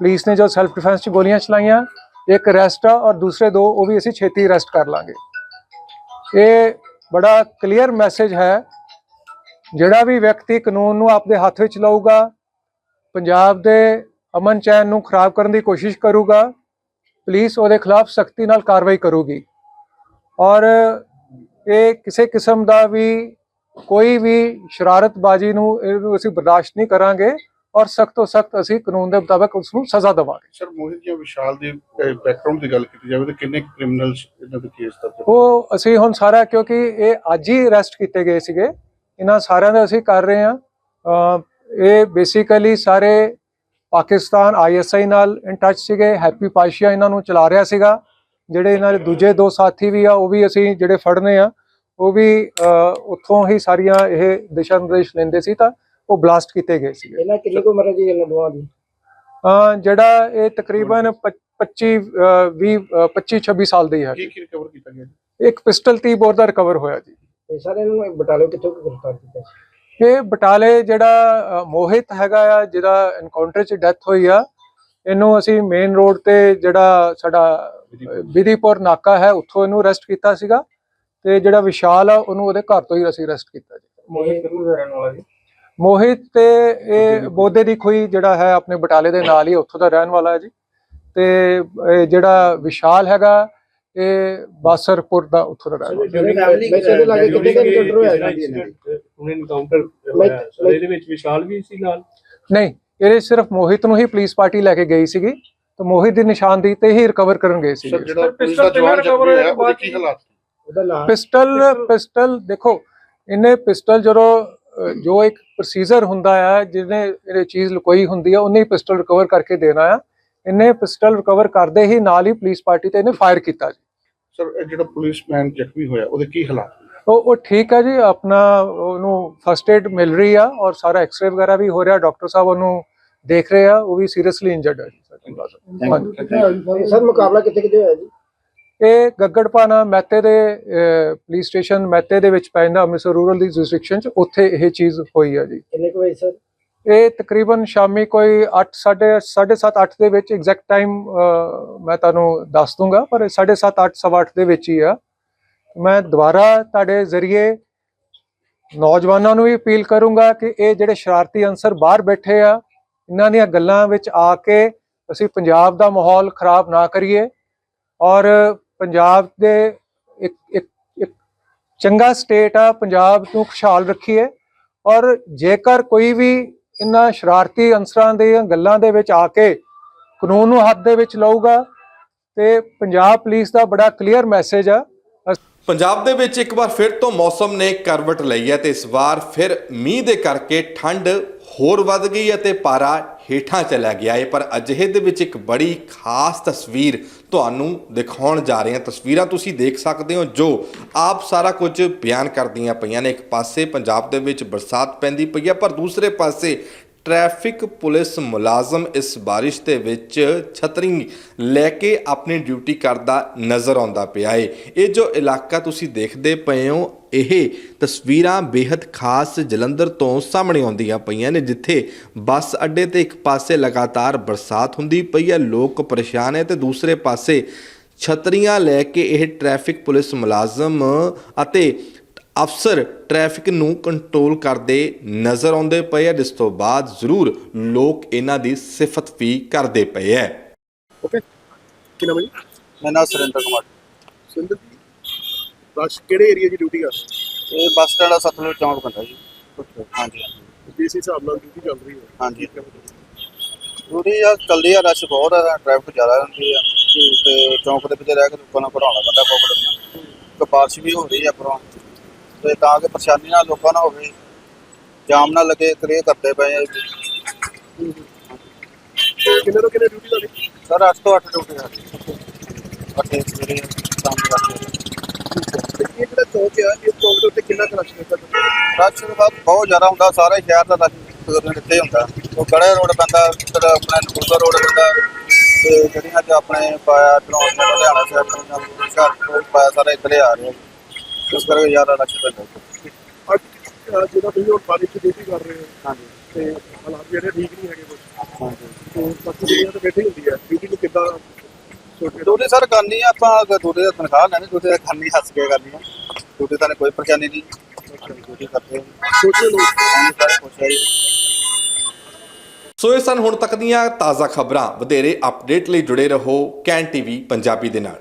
ਪੁਲਿਸ ਨੇ ਜੋ ਸੈਲਫ ਡਿਫੈਂਸ ਚ ਗੋਲੀਆਂ ਚਲਾਈਆਂ ਇੱਕ ਅਰੈਸਟ ਆ ਔਰ ਦੂਸਰੇ ਦੋ ਉਹ ਵੀ ਅਸੀਂ ਛੇਤੀ ਅਰੈਸਟ ਕਰ ਲਾਂਗੇ। ਇਹ ਬੜਾ ਕਲੀਅਰ ਮੈਸੇਜ ਹੈ। ਜਿਹੜਾ ਵੀ ਵਿਅਕਤੀ ਕਾਨੂੰਨ ਨੂੰ ਆਪਦੇ ਹੱਥ ਵਿੱਚ ਲਊਗਾ ਪੰਜਾਬ ਦੇ ਅਮਨ ਚੈਨ ਨੂੰ ਖਰਾਬ ਕਰਨ ਦੀ ਕੋਸ਼ਿਸ਼ ਕਰੂਗਾ ਪੁਲਿਸ ਉਹਦੇ ਖਿਲਾਫ ਸਖਤੀ ਨਾਲ ਕਾਰਵਾਈ ਕਰੂਗੀ। ਔਰ ਇਹ ਕਿਸੇ ਕਿਸਮ ਦਾ ਵੀ ਕੋਈ ਵੀ ਸ਼ਰਾਰਤਬਾਜ਼ੀ ਨੂੰ ਅਸੀਂ ਬਰਦਾਸ਼ਤ ਨਹੀਂ ਕਰਾਂਗੇ ਔਰ ਸਖਤ ਤੋਂ ਸਖਤ ਅਸੀਂ ਕਾਨੂੰਨ ਦੇ ਮੁਤਾਬਕ ਉਸ ਨੂੰ ਸਜ਼ਾ ਦੇਵਾਂਗੇ। ਸਰ ਮੋਹਿਤ ਜਾਂ ਵਿਸ਼ਾਲ ਦੇ ਬੈਕਗ੍ਰਾਉਂਡ ਦੀ ਗੱਲ ਕੀਤੀ ਜਾਵੇ ਤਾਂ ਕਿੰਨੇ ਕ੍ਰਿਮੀਨਲਸ ਇਹਨਾਂ ਦੇ ਕੇਸ ਦਰਜ ਉਹ ਅਸੀਂ ਹੁਣ ਸਾਰਾ ਕਿਉਂਕਿ ਇਹ ਅੱਜ ਹੀ ਅਰੈਸਟ ਕੀਤੇ ਗਏ ਸੀਗੇ। ਇਹਨਾਂ ਸਾਰਿਆਂ ਦਾ ਅਸੀਂ ਕਰ ਰਹੇ ਹਾਂ। ਇਹ ਬੇਸਿਕਲੀ ਸਾਰੇ ਪਾਕਿਸਤਾਨ ਆਈਐਸਆਈ ਨਾਲ ਇਨ ਟੱਚ ਸੀਗੇ ਹੈਪੀ ਪਾਸ਼ੀਆ ਇਹਨਾਂ ਨੂੰ ਚਲਾ ਰਿਹਾ ਸੀਗਾ ਜਿਹੜੇ ਇਹਨਾਂ ਦੇ ਦੂਜੇ ਦੋ ਸਾਥੀ ਵੀ ਆ ਉਹ ਵੀ ਅਸੀਂ ਜਿਹੜੇ ਫੜਨੇ ਆ ਉਹ ਵੀ ਉੱਥੋਂ ਹੀ ਸਾਰੀਆਂ ਇਹ ਦਿਸ਼ਾ ਨਿਰਦੇਸ਼ ਲੈਂਦੇ ਸੀ ਤਾਂ ਉਹ ਬਲਾਸਟ ਕੀਤੇ ਗਏ ਸੀਗੇ। ਇਹਨਾਂ ਕਿੰਨੀ ਕੁ ਉਮਰ ਹੈ ਜੀ ਇਹਨਾਂ ਦੋਵਾਂ ਦੀ? ਜਿਹੜਾ ਇਹ ਤਕਰੀਬਨ 25 20 25 26 ਸਾਲ ਦੀ ਹੈ। ਕੀ ਕੀ ਰਿਕਵਰ ਕੀਤਾ ਗਿਆ ਇੱਕ ਪਿਸਟਲ 30 ਬੋਰ ਦਾ ਰਿਕਵਰ ਹੋਇਆ ਜੀ। ਇਹ ਸਾਰੇ ਨੂੰ ਬਟਾਲੇ ਕਿੱਥੋਂ ਕੁ ਗ੍ਰਿਫਤਾਰ ਕੀਤਾ ਇਹ ਬਟਾਲੇ ਜਿਹੜਾ ਮੋਹਿਤ ਹੈਗਾ ਆ ਜਿਹਦਾ ਐਨਕਾਊਂਟਰ 'ਚ ਡੈਥ ਹੋਈ ਆ ਇਹਨੂੰ ਅਸੀਂ ਮੇਨ ਰੋਡ ਤੇ ਜਿਹੜਾ ਸਾਡਾ ਵਿਧੀਪੁਰ। ਨਾਕਾ ਹੈ ਉੱਥੋਂ ਇਹਨੂੰ ਅਰੈਸਟ ਕੀਤਾ ਸੀਗਾ ਤੇ ਜਿਹੜਾ ਵਿਸ਼ਾਲ ਆ ਉਹਨੂੰ ਉਹਦੇ ਘਰ ਤੋਂ ਹੀ ਅਸੀਂ ਅਰੈਸਟ ਕੀਤਾ ਜੀ। ਮੋਹਿਤ ਦਾ ਰਹਿਣ ਵਾਲਾ ਜੀ? ਮੋਹਿਤ ਤੇ ਇਹ ਬੋਦੇ ਦੀ। ਖੋਈ ਜਿਹੜਾ ਹੈ ਆਪਣੇ ਬਟਾਲੇ ਦੇ ਨਾਲ ਹੀ ਉੱਥੋਂ ਦਾ ਰਹਿਣ ਵਾਲਾ ਹੈ ਜੀ। ਤੇ ਇਹ ਜਿਹੜਾ ਵਿਸ਼ਾਲ ਹੈਗਾ ਇਹ ਬਾਸਰਪੁਰ ਦਾ ਉੱਥੋਂ ਦਾ ਰਹਿਣ ਵਾਲਾ। ਵੈਸੇ ਉਹਨੇ ਇਨਕਾਊਂਟਰ ਹੋਇਆ। ਸਰ, ਇਹਦੇ ਵਿੱਚ ਵਿਸ਼ਾਲ ਵੀ ਸੀ ਨਾਲ? ਨਹੀਂ ਇਹਦੇ ਸਿਰਫ ਮੋਹਿਤ ਨੂੰ ਹੀ ਪੁਲਿਸ ਪਾਰਟੀ ਲੈ ਕੇ ਗਈ ਸੀਗੀ ਤਾਂ ਮੋਹਿਤ ਦੀ ਨਿਸ਼ਾਨਦੇਹੀ ਤੇ ਹੀ ਰਿਕਵਰ ਕਰਨ ਗਏ ਸੀ ਸਰ ਜਿਹੜਾ ਪੁਲਿਸ ਦਾ ਜਵਾਨ ਜ਼ਖਮੀ ਹੋਇਆ ਉਹਦੇ ਕੀ ਹਾਲਾਤ? ਉਹਦਾ ਨਾਮ ਪਿਸਟਲ ਪਿਸਟਲ ਦੇਖੋ ਇਹਨੇ ਪਿਸਟਲ ਜਦੋਂ ਜੋ ਇੱਕ ਪ੍ਰੋਸੀਜਰ ਹੁੰਦਾ ਹੈ ਜਿਹਨੇ ਇਹ ਚੀਜ਼ ਲੁਕੋਈ ਹੁੰਦੀ ਹੈ ਉਹਨੇ ਪਿਸਟਲ ਰਿਕਵਰ ਕਰਕੇ ਦੇਣਾ ਆ। ਇਹਨੇ ਪਿਸਟਲ ਰਿਕਵਰ ਕਰਦੇ ਹੀ ਨਾਲ ਹੀ ਪੁਲਿਸ ਪਾਰਟੀ ਤੇ ਇਹਨੇ ਫਾਇਰ ਕੀਤਾ ਜੀ। ਸਰ ਇਹ ਜਿਹੜਾ ਪੁਲਿਸਮੈਨ ਜ਼ਖਮੀ ਹੋਇਆ ਉਹਦੇ ਕੀ ਹਾਲਾਤ? ਉਹ ਉਹ ਠੀਕ ਹੈ ਜੀ ਆਪਣਾ ਉਹਨੂੰ ਫਸਟ ਏਡ ਮਿਲ ਰਹੀ ਆ ਔਰ ਸਾਰਾ ਐਕਸਰੇ ਵਗੈਰਾ ਵੀ ਹੋ ਰਿਹਾ ਡਾਕਟਰ ਸਾਹਿਬ ਉਹਨੂੰ ਦੇਖ ਰਹੇ ਆ ਉਹ ਵੀ ਸੀਰੀਅਸਲੀ ਇੰਜਰਡ ਹੈ ਜੀ। ਸਰ। ਮੁਕਾਬਲਾ ਕਿੱਥੇ ਕਿੱਥੇ ਹੋਇਆ ਜੀ? ਇਹ ਗੱਗੜਪਾਨਾ ਮਹਿਤੇ ਦੇ ਪੁਲਿਸ ਸਟੇਸ਼ਨ ਮਹਿਤੇ ਦੇ ਵਿੱਚ ਪੈਂਦਾ ਅੰਮ੍ਰਿਤਸਰ ਰੂਰਲ ਦੀ ਜੁਰਿਸਡਿਕਸ਼ਨ ਚ ਉੱਥੇ ਇਹ ਚੀਜ਼ ਹੋਈ ਆ ਜੀ। ਕਿੰਨੇ ਕੁ ਵਜੇ ਸਰ? ਇਹ ਤਕਰੀਬਨ ਸ਼ਾਮੀ ਕੋਈ 8 7:30 7:30 8 ਦੇ ਵਿੱਚ ਐਗਜ਼ੈਕਟ ਟਾਈਮ ਮੈਂ ਤੁਹਾਨੂੰ ਦੱਸ ਦੂੰਗਾ ਪਰ 7:30 8 ਸਵਾ 8 ਦੇ ਵਿੱਚ ਹੀ ਆ। ਮੈਂ ਦੁਬਾਰਾ ਤੁਹਾਡੇ ਜ਼ਰੀਏ ਨੌਜਵਾਨਾਂ ਨੂੰ ਵੀ ਅਪੀਲ ਕਰੂੰਗਾ ਕਿ ਇਹ ਜਿਹੜੇ ਸ਼ਰਾਰਤੀ ਅਨਸਰ ਬਾਹਰ ਬੈਠੇ ਆ, ਇਹਨਾਂ ਦੀਆਂ ਗੱਲਾਂ ਵਿੱਚ ਆ ਕੇ ਅਸੀਂ ਪੰਜਾਬ ਦਾ ਮਾਹੌਲ ਖਰਾਬ ਨਾ ਕਰੀਏ ਔਰ ਪੰਜਾਬ ਦੇ ਇੱਕ ਇੱਕ ਚੰਗਾ ਸਟੇਟ ਆ, ਪੰਜਾਬ ਨੂੰ ਖੁਸ਼ਹਾਲ ਰੱਖੀਏ ਔਰ ਜੇਕਰ ਕੋਈ ਵੀ ਇਹਨਾਂ ਸ਼ਰਾਰਤੀ ਅਨਸਰਾਂ ਦੀਆਂ ਗੱਲਾਂ ਦੇ ਵਿੱਚ ਆ ਕੇ ਕਾਨੂੰਨ ਨੂੰ ਹੱਥ ਦੇ ਵਿੱਚ ਲਊਗਾ ਤੇ ਪੰਜਾਬ ਪੁਲਿਸ ਦਾ ਬੜਾ ਕਲੀਅਰ ਮੈਸੇਜ ਆ ਪੰਜਾਬ ਦੇ ਵਿੱਚ ਇੱਕ ਵਾਰ ਫਿਰ ਤੋਂ ਮੌਸਮ ਨੇ ਕਰਵਟ ਲਈ ਹੈ ਤੇ ਇਸ ਵਾਰ ਫਿਰ ਮੀਂਹ ਦੇ ਕਰਕੇ ਠੰਡ ਹੋਰ ਵੱਧ ਗਈ ਹੈ ਤੇ ਪਾਰਾ ਹੇਠਾਂ ਚਲਾ ਗਿਆ ਹੈ। ਪਰ ਅਜਿਹੇ ਦੇ ਵਿੱਚ ਇੱਕ ਬੜੀ ਖਾਸ ਤਸਵੀਰ ਤੁਹਾਨੂੰ ਦਿਖਾਉਣ ਜਾ ਰਹੇ ਹਾਂ। ਤਸਵੀਰਾਂ ਤੁਸੀਂ ਦੇਖ ਸਕਦੇ ਹੋ ਜੋ ਆਪ ਸਾਰਾ ਕੁਝ ਬਿਆਨ ਕਰਦੀਆਂ ਪਈਆਂ ਨੇ। ਇੱਕ ਪਾਸੇ ਪੰਜਾਬ ਦੇ ਵਿੱਚ ਬਰਸਾਤ ਪੈਂਦੀ ਪਈ ਹੈ, ਪਰ ਦੂਸਰੇ ਪਾਸੇ ਟ੍ਰੈਫਿਕ ਪੁਲਿਸ ਮੁਲਾਜ਼ਮ ਇਸ ਬਾਰਿਸ਼ ਦੇ ਵਿੱਚ ਛਤਰੀ ਲੈ ਕੇ ਆਪਣੀ ਡਿਊਟੀ ਕਰਦਾ ਨਜ਼ਰ ਆਉਂਦਾ ਪਿਆ ਏ। ਇਹ ਜੋ ਇਲਾਕਾ ਤੁਸੀਂ ਦੇਖਦੇ ਪਏ ਹੋ, ਇਹ ਤਸਵੀਰਾਂ ਬੇहद ਖਾਸ ਜਲੰਧਰ ਤੋਂ ਸਾਹਮਣੇ ਆਉਂਦੀਆਂ ਪਈਆਂ ਨੇ, ਜਿੱਥੇ ਬੱਸ ਅੱਡੇ ਤੇ ਇੱਕ ਪਾਸੇ ਲਗਾਤਾਰ ਬਰਸਾਤ ਹੁੰਦੀ ਪਈ ਹੈ ਲੋਕ ਪਰੇਸ਼ਾਨ ਹੈ ਤੇ ਦੂਸਰੇ ਪਾਸੇ ਛਤਰੀਆਂ ਲੈ ਕੇ ਇਹ ਟ੍ਰੈਫਿਕ ਪੁਲਿਸ ਮੁਲਾਜ਼ਮ ਅਤੇ ਅਫਸਰ ਟ੍ਰੈਫਿਕ ਨੂੰ ਕੰਟਰੋਲ ਕਰਦੇ ਨਜ਼ਰ ਆਉਂਦੇ ਪਏ ਆ ਜਿਸ ਤੋਂ ਬਾਅਦ ਜ਼ਰੂਰ ਲੋਕ ਇਹਨਾਂ ਦੀ ਸਿਫਤ ਵੀ ਕਰਦੇ ਪਏ ਐ ਕੀ ਨਾਮ ਹੈ ਜੀ? ਮੇਰਾ ਨਾਮ ਸੁਰਿੰਦਰ ਕੁਮਾਰ। ਸਿੰਦਰ ਬਸ ਕਿਹੜੇ ਏਰੀਆ ਦੀ ਡਿਊਟੀ ਕਰ ਇਹ ਬੱਸ ਸਟੈਂਡ ਦਾ ਸਤਲੁਜ ਚੌਂਕ ਪੈਂਦਾ ਜੀ। ਹਾਂਜੀ। ਜਿਸ ਹਿਸਾਬ ਨਾਲ ਡਿਊਟੀ ਚੱਲ ਰਹੀ ਹੈ। ਹਾਂਜੀ। ਡਿਊਟੀ ਆ ਚੱਲਦੀ ਆ ਰਸ਼ ਬਹੁਤ ਆ ਟ੍ਰੈਫਿਕ ਜ਼ਿਆਦਾ ਹੁੰਦੀ ਆ। ਤੇ ਚੌਂਕ ਦੇ ਵਿੱਚ ਰਹਿ ਕੇ ਲੋਕਾਂ ਨੂੰ ਪੜਾਉਣਾ ਪੈਂਦਾ ਨੂੰ ਤੇ ਬਾਰਿਸ਼ ਵੀ ਹੋ ਰਹੀ ਆ ਪਰੋਂ ਤੇ ਤਾਂ ਕਿ ਪਰੇਸ਼ਾਨੀ ਨਾ ਲੋਕਾਂ ਨੂੰ ਹੋਵੇ ਜਾਮ ਨਾ ਲੱਗੇ ਕਲੀਅਰ ਕਰਦੇ ਪਏ ਆ। ਕਿੰਨੇ ਤੋਂ ਕਿੰਨੇ ਡਿਊਟੀ ਤੁਹਾਡੀ? ਸਰ 8 ਤੋਂ 8 ਡਿਊਟੀ ਆ। ਅੱਠੇ ਸਵੇਰੇ ਸ਼ਾਮ ਦੇ ਅੱਠ ਵਜੇ ਇਹ ਜਿਹੜਾ ਚੌਕ ਆ ਇਸ ਚੌਕ ਦੇ ਉੱਤੇ ਕਿੰਨਾ ਕਲਸ਼ ਹੈ ਰਸ਼ ਦਾ ਬਹੁਤ ਜ਼ਿਆਦਾ ਹੁੰਦਾ ਸਾਰੇ ਸ਼ਹਿਰ ਦਾ ਰਸ਼ ਤਕਰੀਬਨ ਇੱਥੇ ਹੀ ਹੁੰਦਾ। ਉਹ ਗੜੇ ਰੋਡ ਪੈਂਦਾ ਫਿਰ ਆਪਣੇ ਰੋਡ ਪੈਂਦਾ। ਤੇ ਜਿਹੜੀਆਂ ਚ ਆਪਣੇ ਪਾਇਆ ਚਲਾਉਣ ਦਾ ਲੁਧਿਆਣਾ ਸ਼ਹਿਰ ਤੋਂ ਜਾਂ ਹੁਸ਼ਿਆਰਪੁਰ ਪਾਇਆ ਸਾਰਾ ਇੱਧਰੇ ਆ ਰਿਹਾ ਇਸ ਕਰਕੇ ਜ਼ਿਆਦਾ ਰਸ਼ ਪੈਂਦਾ ਅੱਜ ਅਹ, ਜਿਹੜਾ ਤੁਸੀਂ ਹੁਣ ਬਾਰਿਸ਼ ਦੀ ਡਿਊਟੀ ਕਰ ਰਹੇ ਹੋ ਹਾਂਜੀ। ਤੇ ਹਾਲਾਤ ਜਿਹੜੇ ਠੀਕ ਨਹੀਂ ਹੈਗੇ ਕੁਝ ਹਾਂਜੀ। ਤੇ ਬਾਕੀ ਜਿਹੜੀਆਂ ਤਾਂ ਬੈਠੀ ਹੁੰਦੀ ਹੈ ਡਿਊਟੀ ਨੂੰ ਕਿੱਦਾਂ ਛੋਟੇ ਡਿਊਟੀ ਸਰ ਕਰਨੀ ਆ ਆਪਾਂ ਡਿਊਟੀ ਦਾ ਤਨਖਾਹ ਲੈਣੀ ਡਿਊਟੀ ਦਾ ਕਰਨੀ ਹੱਸ ਕੇ ਕਰਨੀ ਆ। ਡਿਊਟੀ ਤਾਂ ਕੋਈ ਪਰੇਸ਼ਾਨੀ ਨਹੀਂ। ਕਰਦੇ ਛੋਟੇ ਲੋਕ। ਹਾਂ ਸਾਰੇ ਖੁਸ਼ ਆ ਜੀ ਸੋ ਇਹ ਸਨ ਹੁਣ ਤੱਕ ਦੀਆਂ ਤਾਜ਼ਾ ਖਬਰਾਂ। ਵਧੇਰੇ ਅਪਡੇਟ ਲਈ ਜੁੜੇ ਰਹੋ ਕੈਨ ਟੀਵੀ ਪੰਜਾਬੀ ਦੇ ਨਾਲ।